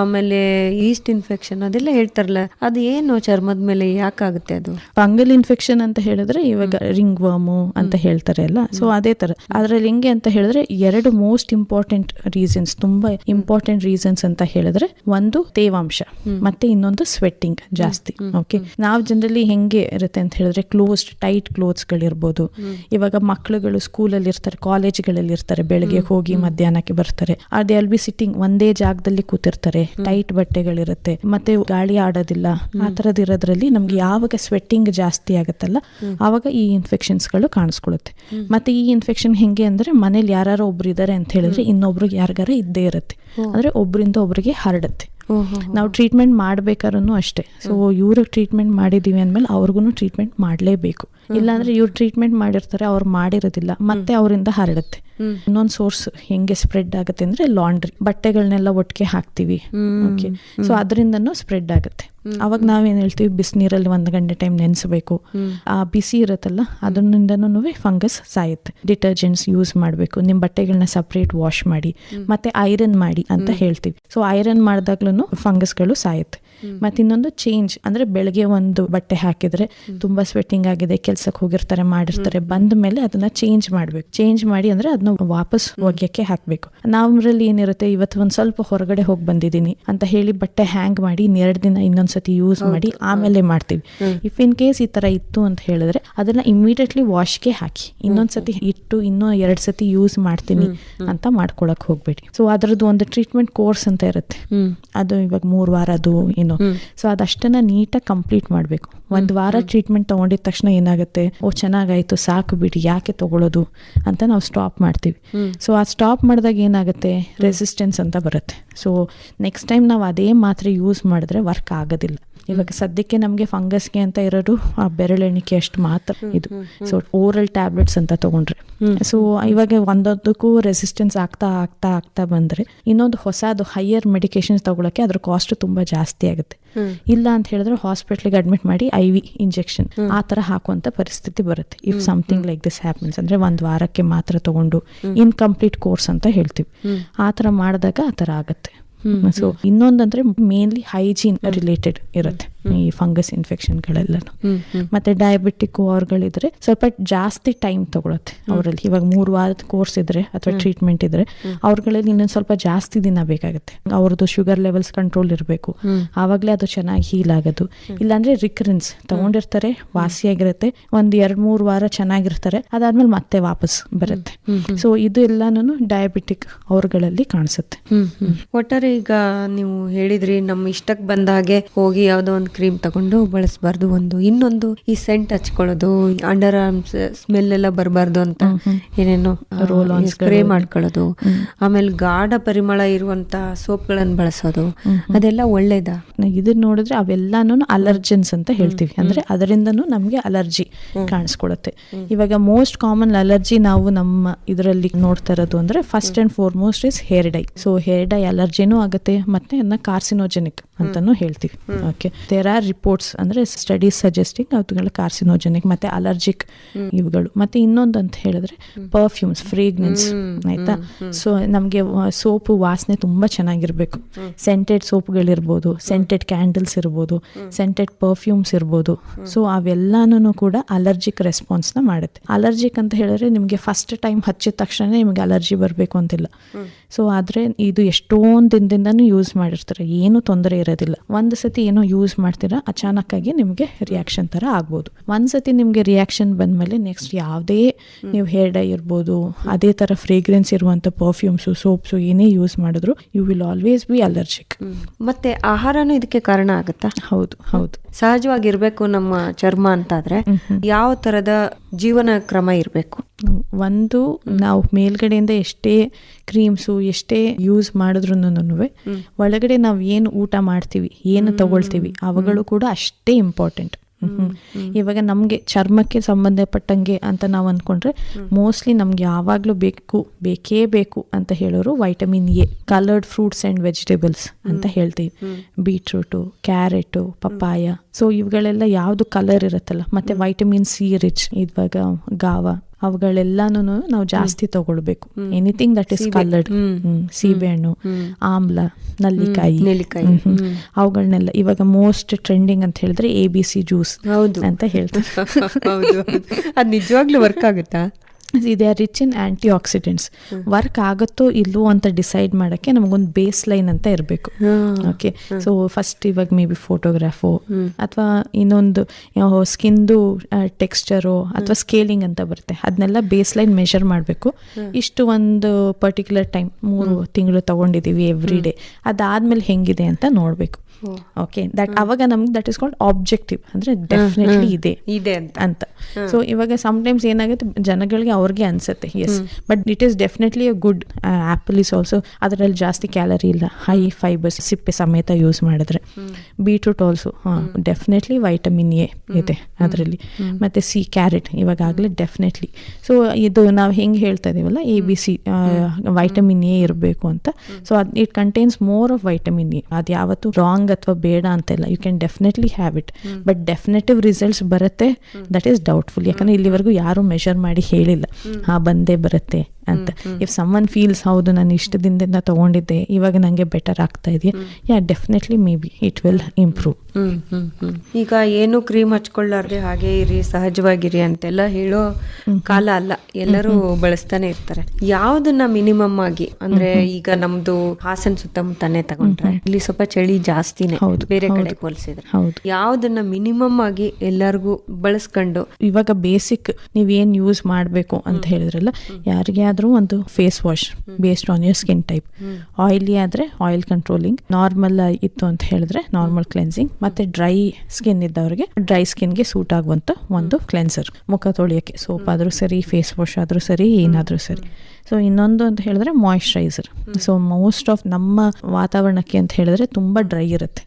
ಆಮೇಲೆ ಈಸ್ಟ್ ಇನ್ಫೆಕ್ಷನ್ ಅದೆಲ್ಲ ಹೇಳ್ತಾರಲ್ಲ ಅದು ಏನು ಚರ್ಮದ ಮೇಲೆ ಯಾಕಾಗುತ್ತೆ ಅದು? ಫಂಗಲ್ ಇನ್ಫೆಕ್ಷನ್ ಅಂತ ಹೇಳಿದ್ರೆ ಇವಾಗ ರಿಂಗ್ ವಾಮು ಅಂತ ಹೇಳ್ತಾರೆ ಅಲ್ಲ? ಸೊ ಅದೇ ತರ ಅದ್ರಲ್ಲಿ ಹೆಂಗೆ ಅಂತ ಹೇಳಿದ್ರೆ ಎರಡು ಮೋಸ್ಟ್ ಇಂಪಾರ್ಟೆಂಟ್ ರೀಸನ್ಸ್ ತುಂಬಾ ಇಂಪಾರ್ಟೆಂಟ್ ರೀಸನ್ಸ್ ಅಂತ ಹೇಳಿದ್ರೆ ಒಂದು ತೇವಾಂಶ ಮತ್ತೆ ಇನ್ನೊಂದು ಸ್ವೆಟ್ಟಿಂಗ್ ಜಾಸ್ತಿ ಓಕೆ ನಾವು ಜನರಲಿ ಹೆಂಗೆ ಇರುತ್ತೆ ಅಂತ ಹೇಳಿದ್ರೆ ಕ್ಲೋಸ್ಡ್ ಟೈಟ್ ಕ್ಲೋತ್ಸ್ ಗಳಿರ್ಬೋದು. ಇವಾಗ ಮಕ್ಕಳುಗಳು ಸ್ಕೂಲಲ್ಲಿ ಇರ್ತಾರೆ ಕಾಲೇಜ್ಗಳಲ್ಲಿ ಇರ್ತಾರೆ ಬೆಳಗ್ಗೆ ಹೋಗಿ ಮಧ್ಯಾಹ್ನಕ್ಕೆ ಬರ್ತಾರೆ. ಅದೇ ಅಲ್ಲಿ ಸಿಟ್ಟಿಂಗ್ ಒಂದೇ ಜಾಗದಲ್ಲಿ ಕೂತಿರ್ತಾರೆ. ಟೈಟ್ ಬಟ್ಟೆಗಳಿರುತ್ತೆ. ಮತ್ತೆ ಗಾಳಿ ಆಡೋದಿಲ್ಲ. ಆ ತರದ್ ಇರೋದ್ರಲ್ಲಿ ನಮ್ಗೆ ಯಾವಾಗ ಸ್ವೆಟ್ಟಿಂಗ್ ಜಾಸ್ತಿ ಆಗುತ್ತಲ್ಲ ಆವಾಗ ಈ ಇನ್ಫೆಕ್ಷನ್ಸ್ಗಳು ಕಾಣಿಸ್ಕೊಳ್ಳುತ್ತೆ ಮತ್ತೆ ಈ ಇನ್ಫೆಕ್ಷನ್ ಹೆಂಗೆ ಅಂದ್ರೆ ಮನೇಲಿ ಯಾರು ಒಬ್ರು ಇದ್ದಾರೆ ಅಂತ ಹೇಳಿದ್ರೆ ಇನ್ನೊಬ್ರಿಗೆ ಯಾರಿಗಾರ ಇದ್ದೇ ಇರುತ್ತೆ. ಅಂದ್ರೆ ಒಬ್ರಿಂದ ಒಬ್ರಿಗೆ ಹರಡುತ್ತೆ. ನಾವು ಟ್ರೀಟ್ಮೆಂಟ್ ಮಾಡ್ಬೇಕಾದ್ರೂ ಅಷ್ಟೇ. ಸೊ ಇವ್ರಿಗೆ ಟ್ರೀಟ್ಮೆಂಟ್ ಮಾಡಿದೀವಿ ಅಂದ್ಮೇಲೆ ಅವ್ರಿಗೂ ಟ್ರೀಟ್ಮೆಂಟ್ ಮಾಡಲೇಬೇಕು. ಇಲ್ಲಾಂದ್ರೆ ಇವ್ರು ಟ್ರೀಟ್ಮೆಂಟ್ ಮಾಡಿರ್ತಾರೆ ಅವ್ರು ಮಾಡಿರೋದಿಲ್ಲ. ಮತ್ತೆ ಅವರಿಂದ ಹರಡುತ್ತೆ. ಇನ್ನೊಂದು ಸೋರ್ಸ್ ಹೆಂಗೆ ಸ್ಪ್ರೆಡ್ ಆಗುತ್ತೆ ಅಂದ್ರೆ ಲಾಂಡ್ರಿ ಬಟ್ಟೆಗಳನ್ನೆಲ್ಲ ಒಟ್ಟಿಗೆ ಹಾಕ್ತಿವಿ. ಓಕೆ ಸೊ ಅದರಿಂದನೂ ಸ್ಪ್ರೆಡ್ ಆಗುತ್ತೆ. ಅವಾಗ ನಾವೇನು ಹೇಳ್ತೀವಿ ಬಿಸಿನೀರಲ್ಲಿ ಒಂದು ಗಂಟೆ ಟೈಮ್ ನೆನೆಸಬೇಕು. ಆ ಬಿಸಿ ಇರುತ್ತಲ್ಲ ಅದರಿಂದನೂ ಫಂಗಸ್ ಸಾಯುತ್ತೆ. ಡಿಟರ್ಜೆಂಟ್ಸ್ ಯೂಸ್ ಮಾಡಬೇಕು ನಿಮ್ಮ ಬಟ್ಟೆಗಳನ್ನ ಸಪ್ರೇಟ್ ವಾಶ್ ಮಾಡಿ ಮತ್ತೆ ಐರನ್ ಮಾಡಿ ಅಂತ ಹೇಳ್ತೀವಿ. ಸೊ ಐರನ್ ಮಾಡಿದಾಗ್ಲೂ ಫಂಗಸ್ಗಳು ಸಾಯುತ್ತೆ. ಮತ್ತೆ ಇನ್ನೊಂದು ಚೇಂಜ್ ಅಂದ್ರೆ ಬೆಳಗ್ಗೆ ಒಂದು ಬಟ್ಟೆ ಹಾಕಿದ್ರೆ ತುಂಬಾ ಸ್ವೆಟ್ಟಿಂಗ್ ಆಗಿದೆ ಕೆಲ್ಸಕ್ಕೆ ಹೋಗಿರ್ತಾರೆ ಮಾಡಿರ್ತಾರೆ ಬಂದ ಮೇಲೆ ಅದನ್ನ ಚೇಂಜ್ ಮಾಡ್ಬೇಕು. ಚೇಂಜ್ ಮಾಡಿ ಅಂದ್ರೆ ಅದನ್ನ ವಾಪಸ್ ಒಗ್ಯಕ್ಕೆ ಹಾಕ್ಬೇಕು. ನಾವ್ರಲ್ಲಿ ಏನಿರುತ್ತೆ ಇವತ್ತು ಒಂದ್ ಸ್ವಲ್ಪ ಹೊರಗಡೆ ಹೋಗಿ ಬಂದಿದ್ದೀನಿ ಅಂತ ಹೇಳಿ ಬಟ್ಟೆ ಹ್ಯಾಂಗ್ ಮಾಡಿ ಇನ್ನೆರಡು ದಿನ ಇನ್ನೊಂದ್ಸತಿ ಯೂಸ್ ಮಾಡಿ ಆಮೇಲೆ ಮಾಡ್ತೀವಿ. ಇಫ್ ಇನ್ ಕೇಸ್ ಈ ತರ ಇತ್ತು ಅಂತ ಹೇಳಿದ್ರೆ ಅದನ್ನ ಇಮಿಡಿಯೇಟ್ಲಿ ವಾಶ್ಗೆ ಹಾಕಿ ಇನ್ನೊಂದ್ಸತಿ ಇಟ್ಟು ಇನ್ನೂ ಎರಡ್ ಸತಿ ಯೂಸ್ ಮಾಡ್ತೀನಿ ಅಂತ ಮಾಡ್ಕೊಳಕ್ ಹೋಗ್ಬೇಡಿ. ಸೊ ಅದ್ರದ್ದು ಒಂದು ಟ್ರೀಟ್ಮೆಂಟ್ ಕೋರ್ಸ್ ಅಂತ ಇರುತ್ತೆ. ಅದು ಇವಾಗ ಮೂರ್ ವಾರ ಅದು ಏನೋ ಸೊ ಅದಷ್ಟನ್ನ ನೀಟಾಗಿ ಕಂಪ್ಲೀಟ್ ಮಾಡಬೇಕು. ಒಂದ್ ವಾರ ಟ್ರೀಟ್ಮೆಂಟ್ ತಗೊಂಡಿದ ತಕ್ಷಣ ಏನಾಗುತ್ತೆ? ಓ ಚೆನ್ನಾಗಾಯ್ತು ಸಾಕು ಬಿಡಿ ಯಾಕೆ ತಗೊಳ್ಳೋದು ಅಂತ ನಾವು ಸ್ಟಾಪ್ ಮಾಡ್ತೀವಿ. ಸೊ ಆ ಸ್ಟಾಪ್ ಮಾಡಿದಾಗ ಏನಾಗುತ್ತೆ? ರೆಸಿಸ್ಟೆನ್ಸ್ ಅಂತ ಬರುತ್ತೆ. ಸೊ ನೆಕ್ಸ್ಟ್ ಟೈಮ್ ನಾವು ಅದೇ ಮಾತ್ರೆ ಯೂಸ್ ಮಾಡಿದ್ರೆ ವರ್ಕ್ ಆಗೋದಿಲ್ಲ. ಇವಾಗ ಸದ್ಯಕ್ಕೆ ನಮಗೆ ಫಂಗಸ್ಗೆ ಅಂತ ಇರೋದು ಆ ಬೆರಳೆಣಿಕೆ ಅಷ್ಟು ಮಾತ್ರ ಇದು. ಸೊ ಓರಲ್ ಟ್ಯಾಬ್ಲೆಟ್ಸ್ ಅಂತ ತಗೊಂಡ್ರೆ. ಸೊ ಇವಾಗ ಒಂದೊಂದಕ್ಕೂ ರೆಸಿಸ್ಟೆನ್ಸ್ ಆಗ್ತಾ ಆಗ್ತಾ ಆಗ್ತಾ ಬಂದ್ರೆ ಇನ್ನೊಂದು ಹೊಸದು ಹೈಯರ್ ಮೆಡಿಕೇಶನ್ಸ್ ತಗೊಳಕ್ಕೆ ಅದ್ರ ಕಾಸ್ಟ್ ತುಂಬಾ ಜಾಸ್ತಿ ಆಗುತ್ತೆ. ಇಲ್ಲ ಅಂತ ಹೇಳಿದ್ರೆ ಹಾಸ್ಪಿಟ್ಲಿಗೆ ಅಡ್ಮಿಟ್ ಮಾಡಿ ಐ ವಿ ಇಂಜೆಕ್ಷನ್ ಆ ತರ ಹಾಕುವಂತ ಪರಿಸ್ಥಿತಿ ಬರುತ್ತೆ. If something like this happens ಅಂದ್ರೆ ಒಂದ್ ವಾರಕ್ಕೆ ಮಾತ್ರ ತಗೊಂಡು ಇನ್ಕಂಪ್ಲೀಟ್ ಕೋರ್ಸ್ ಅಂತ ಹೇಳ್ತೀವಿ. ಆ ತರ ಮಾಡಿದಾಗ ಆ ತರ ಆಗುತ್ತೆ. ಸೊ ಇನ್ನೊಂದಂದ್ರೆ ಮೇನ್ಲಿ ಹೈಜೀನ್ ರಿಲೇಟೆಡ್ ಇರುತ್ತೆ. ಈ ಫಂಗಸ್ ಇನ್ಫೆಕ್ಷನ್ಗಳೆಲ್ಲನು ಮತ್ತೆ ಡಯಾಬಿಟಿಕ್ ಅವ್ರಗಳಿದ್ರೆ ಸ್ವಲ್ಪ ಜಾಸ್ತಿ ಟೈಮ್ ತಗೊಳತ್ತೆ ಅವರಲ್ಲಿ. ಇವಾಗ ಮೂರು ವಾರದ ಕೋರ್ಸ್ ಇದ್ರೆ ಅಥವಾ ಟ್ರೀಟ್ಮೆಂಟ್ ಇದ್ರೆ ಅವ್ರಗಳಲ್ಲಿ ಇನ್ನೊಂದು ಸ್ವಲ್ಪ ಜಾಸ್ತಿ ದಿನ ಬೇಕಾಗುತ್ತೆ. ಅವ್ರದ್ದು ಶುಗರ್ ಲೆವೆಲ್ಸ್ ಕಂಟ್ರೋಲ್ ಇರಬೇಕು. ಆವಾಗಲೇ ಅದು ಚೆನ್ನಾಗಿ ಹೀಲ್ ಆಗೋದು. ಇಲ್ಲಾಂದ್ರೆ ರಿಕರೆನ್ಸ್ ತಗೊಂಡಿರ್ತಾರೆ ವಾಸಿಯಾಗಿರುತ್ತೆ ಒಂದ್ ಎರಡ್ ಮೂರು ವಾರ ಚೆನ್ನಾಗಿರ್ತಾರೆ. ಅದಾದ್ಮೇಲೆ ಮತ್ತೆ ವಾಪಸ್ ಬರುತ್ತೆ. ಸೊ ಇದು ಎಲ್ಲಾನು ಡಯಾಬಿಟಿಕ್ ಅವ್ರಗಳಲ್ಲಿ ಕಾಣಿಸುತ್ತೆ. ಒಟ್ಟಾರೆ ಈಗ ನೀವು ಹೇಳಿದ್ರಿ ನಮ್ಮ ಇಷ್ಟಕ್ಕೆ ಬಂದ ಹಾಗೆ ಹೋಗಿ ಯಾವುದೋ ಒಂದು ಕ್ರೀಮ್ ತಗೊಂಡು ಬಳಸಬಾರ್ದು ಒಂದು. ಇನ್ನೊಂದು ಈ ಸೆಂಟ್ ಹಚ್ಕೊಳ್ಳೋದು ಅಂಡರ್ ಆರ್ಮ್ಸ್ ಸ್ಮೆಲ್ ಎಲ್ಲ ಬರಬಾರ್ದು ಅಂತ ಏನೇನೋ ರೋಲ್ ಸ್ಪ್ರೇ. ಮಾಡ್ಕೊಳ್ಳೋದು. ಆಮೇಲೆ ಗಾಢ ಪರಿಮಳ ಇರುವಂತ ಸೋಪ್ಗಳನ್ನು ಬಳಸೋದು. ಅದೆಲ್ಲ ಒಳ್ಳೇದ? ಇದನ್ನ ನೋಡಿದ್ರೆ ಅವೆಲ್ಲಾನು ಅಲರ್ಜೆನ್ಸ್ ಅಂತ ಹೇಳ್ತೀವಿ. ಅಂದ್ರೆ ಅದರಿಂದನೂ ನಮಗೆ ಅಲರ್ಜಿ ಕಾಣಿಸ್ಕೊಳುತ್ತೆ. ಇವಾಗ ಮೋಸ್ಟ್ ಕಾಮನ್ ಅಲರ್ಜಿ ನಾವು ನಮ್ಮ ಇದರಲ್ಲಿ ನೋಡ್ತಾ ಇರೋದು ಅಂದ್ರೆ first and foremost is hair dye so hair dye ಅಲರ್ಜಿನೂ ಆಗುತ್ತೆ. ಮತ್ತೆ ಅದನ್ನ ಕಾರ್ಸಿನೋಜೆನಿಕ್ ಅಂತಾನು ಹೇಳ್ತೀವಿ. ಓಕೆ ದೇರ್ ಆರ್ ರಿಪೋರ್ಟ್ಸ್ ಅಂದ್ರೆ ಸ್ಟಡೀಸ್ ಸಜೆಸ್ಟಿಂಗ್ ಅವುಗಳ ಕಾರ್ಸಿನೋಜೆನಿಕ್ ಮತ್ತೆ ಅಲರ್ಜಿಕ್ ಇವುಗಳು. ಮತ್ತೆ ಇನ್ನೊಂದು ಅಂತ ಹೇಳಿದ್ರೆ ಪರ್ಫ್ಯೂಮ್ಸ್ ಫ್ರೇಗ್ನೆನ್ಸ್ ಆಯ್ತಾ? ಸೊ ನಮಗೆ ಸೋಪು ವಾಸನೆ ತುಂಬಾ ಚೆನ್ನಾಗಿರ್ಬೇಕು. ಸೆಂಟೆಡ್ ಸೋಪ್ಗಳಿರ್ಬೋದು ಸೆಂಟೆಡ್ ಕ್ಯಾಂಡಲ್ಸ್ ಇರ್ಬೋದು ಸೆಂಟೆಡ್ ಪರ್ಫ್ಯೂಮ್ಸ್ ಇರ್ಬೋದು. ಸೊ ಅವೆಲ್ಲಾನು ಕೂಡ ಅಲರ್ಜಿಕ್ ರೆಸ್ಪಾನ್ಸ್ನ ಮಾಡುತ್ತೆ. ಅಲರ್ಜಿಕ್ ಅಂತ ಹೇಳಿದ್ರೆ ನಿಮಗೆ ಫಸ್ಟ್ ಟೈಮ್ ಹಚ್ಚಿದ ತಕ್ಷಣ ನಿಮಗೆ ಅಲರ್ಜಿ ಬರಬೇಕು ಅಂತಿಲ್ಲ. ಸೊ ಆದರೆ ಇದು ಎಷ್ಟೊಂದು ದಿನದಿಂದನೂ ಯೂಸ್ ಮಾಡಿರ್ತಾರೆ. ಏನು ತೊಂದರೆ ಇರೋದಿಲ್ಲ. ಒಂದು ಸತಿ ಏನೋ ಯೂಸ್ ಮಾಡ್ತೀರಾ ಅಚಾನಕ್ಕಾಗಿ ನಿಮಗೆ ರಿಯಾಕ್ಷನ್ ಥರ ಆಗ್ಬೋದು. ಒಂದು ಸತಿ ನಿಮಗೆ ರಿಯಾಕ್ಷನ್ ಬಂದಮೇಲೆ ನೆಕ್ಸ್ಟ್ ಯಾವುದೇ ನೀವು ಹೇರ್ ಡೈ ಇರ್ಬೋದು ಅದೇ ಥರ ಫ್ರೇಗ್ರೆನ್ಸ್ ಇರುವಂಥ ಪರ್ಫ್ಯೂಮ್ಸು ಸೋಪ್ಸು ಏನೇ ಯೂಸ್ ಮಾಡಿದ್ರು you will always be allergic ಮತ್ತೆ ಆಹಾರನೂ ಇದಕ್ಕೆ ಕಾರಣ ಆಗುತ್ತಾ? ಹೌದು ಹೌದು. ಸಹಜವಾಗಿರ್ಬೇಕು ನಮ್ಮ ಚರ್ಮ ಅಂತಾದ್ರೆ ಯಾವ ತರದ ಜೀವನ ಕ್ರಮ ಇರಬೇಕು? ಒಂದು ನಾವು ಮೇಲ್ಗಡೆಯಿಂದ ಎಷ್ಟೇ ಕ್ರೀಮ್ಸು ಎಷ್ಟೇ ಯೂಸ್ ಮಾಡಿದ್ರು ಒಳಗಡೆ ನಾವು ಏನು ಊಟ ಮಾಡ್ತೀವಿ ಏನು ತಗೊಳ್ತೀವಿ ಅವುಗಳು ಕೂಡ ಅಷ್ಟೇ ಇಂಪಾರ್ಟೆಂಟ್ ಇವಾಗ ನಮಗೆ ಚರ್ಮಕ್ಕೆ ಸಂಬಂಧಪಟ್ಟಂಗೆ ಅಂತ ನಾವು ಅಂದ್ಕೊಂಡ್ರೆ ಮೋಸ್ಟ್ಲಿ ನಮ್ಗೆ ಯಾವಾಗಲೂ ಬೇಕು ಬೇಕೇ ಬೇಕು ಅಂತ ಹೇಳೋರು vitamin A coloured fruits and vegetables ಅಂತ ಹೇಳ್ತೀವಿ. ಬೀಟ್ರೂಟು ಕ್ಯಾರೆಟು ಪಪ್ಪಾಯ ಸೊ ಇವುಗಳೆಲ್ಲ ಯಾವುದು ಕಲರ್ ಇರುತ್ತಲ್ಲ ಮತ್ತೆ ವೈಟಮಿನ್ ಸಿ ರಿಚ್ ಇವಾಗ ಗಾವ ಅವುಗಳೆಲ್ಲಾನು ನಾವು ಜಾಸ್ತಿ ತಗೊಳ್ಬೇಕು. ಎನಿಥಿಂಗ್ ದಟ್ ಇಸ್ ಕಲರ್ಡ್ ಸೀಬೆಹಣ್ಣು ಆಮ್ಲ ನಲ್ಲಿಕಾಯಿ. ಅವುಗಳನ್ನೆಲ್ಲ ಇವಾಗ ಮೋಸ್ಟ್ ಟ್ರೆಂಡಿಂಗ್ ಅಂತ ಹೇಳಿದ್ರೆ ಎ ಬಿ ಸಿ ಜ್ಯೂಸ್ ಹೌದು. ಅಂತ ಹೇಳ್ತಾರೆ. ಅದು ನಿಜವಾಗ್ಲೂ ವರ್ಕ್ ಆಗುತ್ತಾ? ಇದೆ rich in antioxidants work ಆಗುತ್ತೋ ಇಲ್ಲೋ ಅಂತ ಡಿಸೈಡ್ ಮಾಡೋಕ್ಕೆ ನಮಗೊಂದು ಬೇಸ್ ಲೈನ್ ಅಂತ ಇರಬೇಕು. ಓಕೆ ಸೊ ಫಸ್ಟ್ ಇವಾಗ ಮೇ ಬಿ ಫೋಟೋಗ್ರಾಫು ಅಥವಾ ಇನ್ನೊಂದು ಸ್ಕಿನ್ದು ಟೆಕ್ಸ್ಚರು ಅಥವಾ ಸ್ಕೇಲಿಂಗ್ ಅಂತ ಬರುತ್ತೆ. ಅದನ್ನೆಲ್ಲ ಬೇಸ್ ಲೈನ್ ಮೆಷರ್ ಮಾಡಬೇಕು ಇಷ್ಟು ಒಂದು ಪರ್ಟಿಕ್ಯುಲರ್ ಟೈಮ್ ಮೂರು ತಿಂಗಳು ತಗೊಂಡಿದ್ದೀವಿ ಎವ್ರಿ ಡೇ ಅದಾದಮೇಲೆ ಹೆಂಗಿದೆ ಅಂತ ನೋಡಬೇಕು. ಓಕೆ ದಟ್ ಅವಾಗ ನಮ್ಗೆ ದಟ್ ಇಸ್ ಕಾಲ್ಡ್ ಆಬ್ಜೆಕ್ಟಿವ್ ಅಂದ್ರೆ ಡೆಫಿನೆಟ್ಲಿ ಇದೆ ಇದೆ ಅಂತ. ಸೊ ಇವಾಗ ಸಮ್ಟೈಮ್ಸ್ ಏನಾಗುತ್ತೆ ಜನಗಳಿಗೆ ಅವ್ರಿಗೆ ಅನ್ಸುತ್ತೆ yes but it is definitely a good apple is also ಅದರಲ್ಲಿ ಜಾಸ್ತಿ ಕ್ಯಾಲರಿ ಇಲ್ಲ. ಹೈ ಫೈಬರ್ಸ್ ಸಿಪ್ಪೆ ಸಮೇತ ಯೂಸ್ ಮಾಡಿದ್ರೆ. ಬೀಟ್ರೂಟ್ ಆಲ್ಸೋ ಹಾಂ ಡೆಫಿನೆಟ್ಲಿ ವೈಟಮಿನ್ ಎ ಇದೆ ಅದರಲ್ಲಿ. ಮತ್ತೆ ಸಿ ಕ್ಯಾರೆಟ್ ಇವಾಗಲೇ ಡೆಫಿನೆಟ್ಲಿ ಸೊ ಇದು ನಾವು ಹೆಂಗೆ ಹೇಳ್ತಾ ಇದೀವಲ್ಲ A B C vitamin A ಇರಬೇಕು ಅಂತ. ಸೊ ಅದು it contains more of vitamin A ಅದು ಯಾವತ್ತು ರಾಂಗ್ ಅಥವಾ ಬೇಡ ಅಂತೆಲ್ಲ you can definitely have it but definitive results ಬರುತ್ತೆ ದಟ್ ಈಸ್ ಡೌಟ್ಫುಲ್ ಯಾಕಂದ್ರೆ ಇಲ್ಲಿವರೆಗೂ ಯಾರು ಮೆಷರ್ ಮಾಡಿ ಹೇಳಿಲ್ಲ. ಹಾ ಬಂದೇ ಬರುತ್ತೆ. ಅಂತ. ಇಫ್ ಸಮ್ಮನ್ ಫೀಲ್ಸ್ ಹೌದು ನಾನು ಇಷ್ಟದಿಂದ ತಗೊಂಡಿದ್ದೆ ಇವಾಗ ನಂಗೆ ಬೆಟರ್ ಆಗ್ತಾ ಇದೆಯಾ? Yeah definitely maybe it will improve ಈಗ ಏನು ಕ್ರೀಮ್ ಹಚ್ಕೊಳ್ಳಾರ್ದೆ ಹಾಗೆ ಇರಿ ಸಹಜವಾಗಿರಿ ಅಂತೆಲ್ಲ ಹೇಳೋ ಕಾಲ ಅಲ್ಲ. ಎಲ್ಲರೂ ಬಳಸ್ತಾನೆ ಇರ್ತಾರೆ. ಯಾವ್ದನ್ನ ಮಿನಿಮಮ್ ಆಗಿ ಅಂದ್ರೆ ಈಗ ನಮ್ದು ಹಾಸನ್ ಸುತ್ತಮುತ್ತನೇ ತಗೊಂಡ್ರೆ ಇಲ್ಲಿ ಸ್ವಲ್ಪ ಚಳಿ ಜಾಸ್ತಿನೇ ಹೌದು, ಬೇರೆ ಕಡೆ. ಹೋಲಿಸಿದ್ರೆ. ಹೌದು. ಯಾವ್ದನ್ನ ಮಿನಿಮಮ್ ಆಗಿ ಎಲ್ಲರಿಗೂ ಬಳಸ್ಕೊಂಡು ಇವಾಗ ಬೇಸಿಕ್ ನೀವ್ ಏನ್ ಯೂಸ್ ಮಾಡ್ಬೇಕು ಅಂತ ಹೇಳಿದ್ರಲ್ಲ ಯಾರಿಗಾದ್ರೂ ಒಂದು face wash based on your skin type oily ಆದರೆ ಆಯಿಲ್ ಕಂಟ್ರೋಲಿಂಗ್ ನಾರ್ಮಲ್ ಇತ್ತು ಅಂತ ಹೇಳಿದ್ರೆ ನಾರ್ಮಲ್ ಕ್ಲೆನ್ಸಿಂಗ್ ಮತ್ತೆ ಡ್ರೈ ಸ್ಕಿನ್ ಇದ್ದವ್ರಿಗೆ ಡ್ರೈ ಸ್ಕಿನ್ಗೆ ಸೂಟ್ ಆಗುವಂಥ ಒಂದು ಕ್ಲೆನ್ಸರ್ ಮುಖ ತೊಳೆಯೋಕ್ಕೆ ಸೋಪ್ ಆದರೂ ಸರಿ ಫೇಸ್ ವಾಶ್ ಆದರೂ ಸರಿ ಏನಾದರೂ ಸರಿ. ಸೊ ಇನ್ನೊಂದು ಅಂತ ಹೇಳಿದ್ರೆ ಮಾಯಿಶ್ಚರೈಸರ್ ಸೊ ಮೋಸ್ಟ್ ಆಫ್ ನಮ್ಮ ವಾತಾವರಣಕ್ಕೆ ಅಂತ ಹೇಳಿದ್ರೆ ತುಂಬ ಡ್ರೈ ಇರುತ್ತೆ.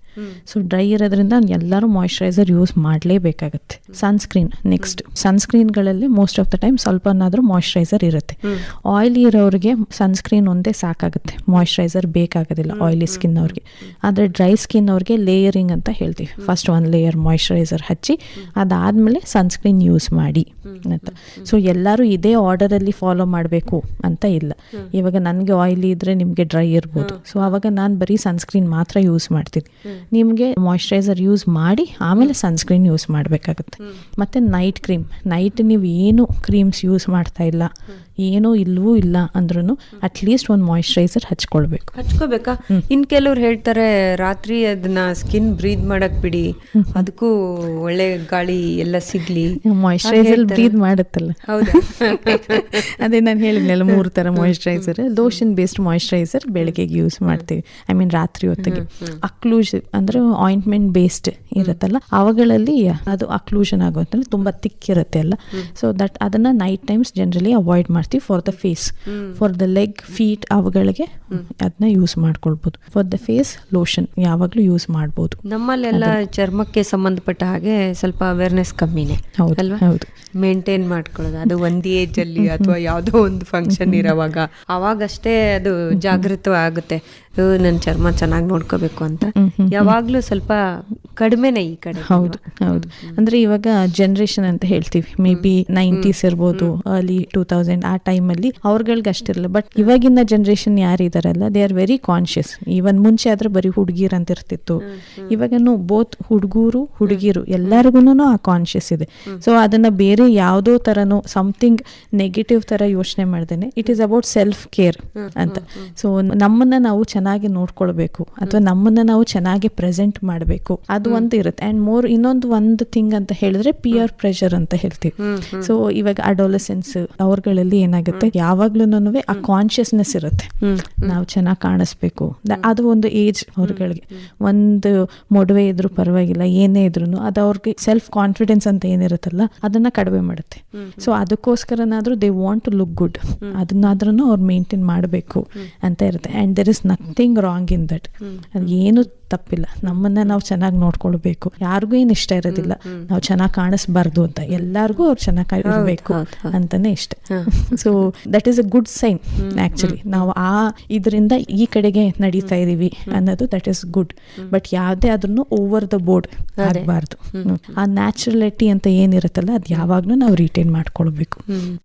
ಸೊ ಡ್ರೈ ಇರೋದ್ರಿಂದ ಎಲ್ಲರೂ ಮಾಯಿಶ್ಚರೈಸರ್ ಯೂಸ್ ಮಾಡಲೇಬೇಕಾಗುತ್ತೆ. ಸನ್ಸ್ಕ್ರೀನ್ ನೆಕ್ಸ್ಟ್ ಸನ್ಸ್ಕ್ರೀನ್ಗಳಲ್ಲಿ ಮೋಸ್ಟ್ ಆಫ್ ದ ಟೈಮ್ ಸ್ವಲ್ಪನಾದರೂ ಮಾಯಿಶ್ಚರೈಸರ್ ಇರುತ್ತೆ. ಆಯಿಲಿ ಇರೋರಿಗೆ ಸನ್ಸ್ಕ್ರೀನ್ ಒಂದೇ ಸಾಕಾಗುತ್ತೆ. ಮಾಯಿಶ್ಚರೈಸರ್ ಬೇಕಾಗೋದಿಲ್ಲ ಆಯಿಲಿ ಸ್ಕಿನ್ ಅವ್ರಿಗೆ. ಆದರೆ ಡ್ರೈ ಸ್ಕಿನ್ ಅವ್ರಿಗೆ ಲೇಯರಿಂಗ್ ಅಂತ ಹೇಳ್ತೀವಿ. ಫಸ್ಟ್ ಒಂದು ಲೇಯರ್ ಮಾಯಿಶ್ಚರೈಸರ್ ಹಚ್ಚಿ ಅದಾದಮೇಲೆ ಸನ್ಸ್ಕ್ರೀನ್ ಯೂಸ್ ಮಾಡಿ ಅಂತ. ಸೊ ಎಲ್ಲರೂ ಇದೇ ಆರ್ಡರಲ್ಲಿ ಫಾಲೋ ಮಾಡಬೇಕು. ಅಂತ ಇಲ್ಲ. ಇವಾಗ ನನಗೆ ಆಯಿಲಿ ಇದ್ರೆ ನಿಮಗೆ ಡ್ರೈ ಇರ್ಬೋದು. ಸೊ ಅವಾಗ ನಾನು ಬರೀ ಸನ್ಸ್ಕ್ರೀನ್ ಮಾತ್ರ ಯೂಸ್ ಮಾಡ್ತೀನಿ. ನಿಮಗೆ ಮಾಯಿಶ್ಚರೈಸರ್ ಯೂಸ್ ಮಾಡಿ ಆಮೇಲೆ ಸನ್ಸ್ಕ್ರೀನ್ ಯೂಸ್ ಮಾಡಬೇಕಾಗುತ್ತೆ. ಮತ್ತು ನೈಟ್ ಕ್ರೀಮ್ ನೈಟ್ ನೀವು ಏನು ಕ್ರೀಮ್ಸ್ ಯೂಸ್ ಮಾಡ್ತಾ ಇಲ್ಲ ಏನೂ ಇಲ್ಲವೂ ಇಲ್ಲ ಅಂದ್ರೂ ಅಟ್ಲೀಸ್ಟ್ ಒಂದು ಮಾಯಿಶ್ಚರೈಸರ್ ಹಚ್ಕೊಳ್ಬೇಕು. ಹಚ್ಕೋಬೇಕಾ? ಇನ್ ಕೆಲವ್ರು ಹೇಳ್ತಾರೆ ರಾತ್ರಿ ಅದನ್ನ ಸ್ಕಿನ್ ಬ್ರೀದ್ ಮಾಡಕ್ ಬಿಡಿ. ಅದಕ್ಕೂ ಒಳ್ಳೆ ಗಾಳಿ ಎಲ್ಲ ಸಿಗ್ಲಿ. ಮಾಯಿಶ್ಚರೈಸರ್ ಬ್ರೀದ್ ಮಾಡುತ್ತಲ್ಲ. ಹೌದಾ. ಅದೇ ನಾನು ಹೇಳಿದ್ನಲ್ಲ ಮೂರು ಥರ ಮಾಯಿಶ್ಚರೈಸರ್ ಲೋಷನ್ ಬೇಸ್ಡ್ ಮಾಯಿಶ್ಚರೈಸರ್ ಬೆಳಗ್ಗೆಗೆ ಯೂಸ್ ಮಾಡ್ತೀವಿ. ಐ ಮೀನ್ ರಾತ್ರಿ ಹೊತ್ತಿಗೆ. ಅಕ್ಲೂಷನ್ ಅಂದ್ರೆ ಆಯಿಂಟ್ಮೆಂಟ್ ಬೇಸ್ಡ್ ಇರುತ್ತಲ್ಲ ಅವುಗಳಲ್ಲಿ ಅದು ಅಕ್ಲೂಷನ್ ಆಗುತ್ತೆ ತುಂಬಾ ತಿಕ್ ಇರುತ್ತೆ ಅಲ್ಲ. ಸೊ ದಟ್ ಅದನ್ನ ನೈಟ್ ಟೈಮ್ಸ್ ಜನರಲಿ ಅವಾಯ್ಡ್ ಮಾಡ್ತೀವಿ for the face for the leg feet ಅವುಗಳಿಗೆ ಅದನ್ನ ಯೂಸ್ ಮಾಡ್ಕೊಳ್ಬೋದು. ಫಾರ್ ದ ಫೇಸ್ ಲೋಷನ್ ಯಾವಾಗಲೂ ಯೂಸ್ ಮಾಡ್ಬೋದು. ನಮ್ಮಲ್ಲೆಲ್ಲ ಚರ್ಮಕ್ಕೆ ಸಂಬಂಧಪಟ್ಟ ಹಾಗೆ ಸ್ವಲ್ಪ ಅವೇರ್ನೆಸ್ ಕಮ್ಮಿನೇ. ಹೌದು, ಹೌದು. ಮೇಂಟೈನ್ ಮಾಡ್ಕೊಳ್ಳೋದು. ಅದು ಒಂದ್ ಏಜ್ ಅಲ್ಲಿ ಅಥವಾ ಯಾವುದೋ ಒಂದು ಫಂಕ್ಷನ್ ಇರೋವಾಗ. ಅವಾಗಷ್ಟೇ ಅದು ಜಾಗೃತ ಆಗುತ್ತೆ ನನ್ನ ಚರ್ಮ ಚೆನ್ನಾಗಿ ನೋಡ್ಕೋಬೇಕು ಅಂತ. ಯಾವಾಗ್ಲೂ ಸ್ವಲ್ಪ ಕಡಿಮೆನೆ ಈ ಕಡೆ ಹೌದು ಹೌದು. ಅಂದ್ರೆ ಇವಾಗ ಜನರೇಷನ್ ಅಂತ ಹೇಳ್ತೀವಿ. ಮೇ ಬಿ ನೈಂಟೀಸ್ ಇರ್ಬೋದು ಅರ್ಲಿ ಟೂ ತೌಸಂಡ್ ಆ ಟೈಮಲ್ಲಿ ಅವ್ರಗಳಿಗೆ ಅಷ್ಟಿರಲ್ಲ ಬಟ್ ಇವಾಗಿನ generation ಯಾರಿದಾರಲ್ಲ they are very conscious even ಮುಂಚೆ ಆದ್ರೆ ಬರೀ ಹುಡುಗಿರ್ ಅಂತ ಇರ್ತಿತ್ತು. ಇವಾಗನು ಬೋತ್ ಹುಡುಗರು ಹುಡುಗಿರು ಎಲ್ಲರಿಗೂ ಆ ಕಾನ್ಶಿಯಸ್ ಇದೆ. ಸೊ ಅದನ್ನ ಬೇರೆ ಯಾವುದೋ ತರನು ಸಮಥಿಂಗ್ ನೆಗೆಟಿವ್ ತರ ಯೋಚನೆ ಮಾಡ್ದೇನೆ. It is about self care ಅಂತ. ಸೊ ನಮ್ಮನ್ನ ನಾವು ಚೆನ್ನಾಗಿ ನೋಡ್ಕೊಳ್ಬೇಕು. ಅಥವಾ ನಮ್ಮನ್ನ ನಾವು ಚೆನ್ನಾಗಿ ಪ್ರೆಸೆಂಟ್ ಮಾಡಬೇಕು. ಅದು ಒಂದು ಇರುತ್ತೆ. ಅಂಡ್ ಮೋರ್ ಇನ್ನೊಂದು ಒಂದು ಥಿಂಗ್ ಅಂತ ಹೇಳಿದ್ರೆ ಪಿಯರ್ ಪ್ರೆಷರ್ ಅಂತ ಹೇಳ್ತೀವಿ. ಸೊ ಇವಾಗ ಅಡೋಲಸೆನ್ಸ್ ಅವ್ರಗಳಲ್ಲಿ ಏನಾಗುತ್ತೆ? ಯಾವಾಗ್ಲೂ ಆ ಕಾನ್ಶಿಯಸ್ನೆಸ್ ಇರುತ್ತೆ. ನಾವು ಚೆನ್ನಾಗಿ ಕಾಣಿಸ್ಬೇಕು. ಅದು ಒಂದು ಏಜ್ ಅವ್ರಗಳಿಗೆ. ಒಂದು ಮೊಡವೆ ಇದ್ರು ಪರವಾಗಿಲ್ಲ ಏನೇ ಇದ್ರು ಅದು ಅವ್ರಿಗೆ ಸೆಲ್ಫ್ ಕಾನ್ಫಿಡೆನ್ಸ್ ಅಂತ ಏನಿರುತ್ತಲ್ಲ ಅದನ್ನ ಕಡಿಮೆ ಮಾಡುತ್ತೆ. So ಅದಕ್ಕೋಸ್ಕರನಾದ್ರೂ they want to look good ಅದನ್ನಾದ್ರೂ ಅವ್ರು ಮೇಂಟೈನ್ ಮಾಡಬೇಕು ಅಂತ ಇರುತ್ತೆ. And there is nothing wrong in that ಅದು ಏನು ತಪ್ಪಿಲ್ಲ. ನಮ್ಮನ್ನ ನಾವು ಚೆನ್ನಾಗಿ ನೋಡ್ಕೊಳ್ಬೇಕು. ಯಾರಿಗೂ ಏನು ಇಷ್ಟ ಇರೋದಿಲ್ಲ. ನಾವು ಚೆನ್ನಾಗಿ ಕಾಣಿಸ್ಬಾರ್ದು ಅಂತ. ಎಲ್ಲಾರ್ಗೂ ಅವ್ರು ಚೆನ್ನಾಗಿ ಇರಬೇಕು. ಅಂತಾನೆ ಇಷ್ಟ. So that is a good sign actually ನಾವು ಆ ಇದರಿಂದ ಈ ಕಡೆಗೆ ನಡೀತಾ ಇದೀವಿ ಅನ್ನೋದು ದಟ್ ಈಸ್ ಗುಡ್ ಬಟ್ ಯಾವುದೇ ಅದನ್ನು ಓವರ್ ದ ಬೋರ್ಡ್ ಆಗಬಾರ್ದು. ಆ ನ್ಯಾಚುರಲಿಟಿ ಅಂತ ಏನಿರುತ್ತಲ್ಲ ಅದು ಯಾವಾಗ್ಲೂ ನಾವು ರಿಟೈನ್ ಮಾಡ್ಕೊಳ್ಬೇಕು.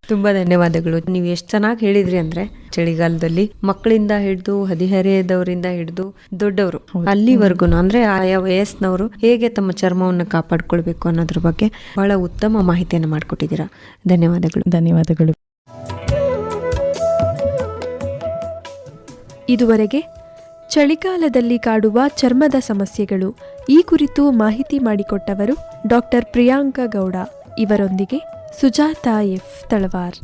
ತುಂಬಾ ಧನ್ಯವಾದಗಳು. ನೀವು ಎಷ್ಟು ಚೆನ್ನಾಗಿ ಹೇಳಿದ್ರಿ ಅಂದ್ರೆ ಚಳಿಗಾಲದಲ್ಲಿ ಮಕ್ಕಳಿಂದ ಹಿಡಿದು ಹದಿಹರೆಯದವರಿಂದ ಹಿಡಿದು ದೊಡ್ಡವರು. ಅಲ್ಲಿವರೆಗೂ ಅಂದ್ರೆ ಆಯಾ ವಯಸ್ಸಿನವರು ಹೇಗೆ ತಮ್ಮ ಚರ್ಮವನ್ನು ಕಾಪಾಡಿಕೊಳ್ಬೇಕು ಅನ್ನೋದ್ರ ಬಗ್ಗೆ ಬಹಳ ಉತ್ತಮ ಮಾಹಿತಿಯನ್ನು ಮಾಡಿಕೊಟ್ಟಿದ್ದೀರಾ. ಧನ್ಯವಾದಗಳು. ಧನ್ಯವಾದಗಳು. ಇದುವರೆಗೆ ಚಳಿಗಾಲದಲ್ಲಿ ಕಾಡುವ ಚರ್ಮದ ಸಮಸ್ಯೆಗಳು ಈ ಕುರಿತು ಮಾಹಿತಿ ಮಾಡಿಕೊಟ್ಟವರು ಡಾಕ್ಟರ್ ಪ್ರಿಯಾಂಕ ಗೌಡ ಇವರೊಂದಿಗೆ ಸುಜಾತಾ ಎಫ್ ತಳವಾರ್.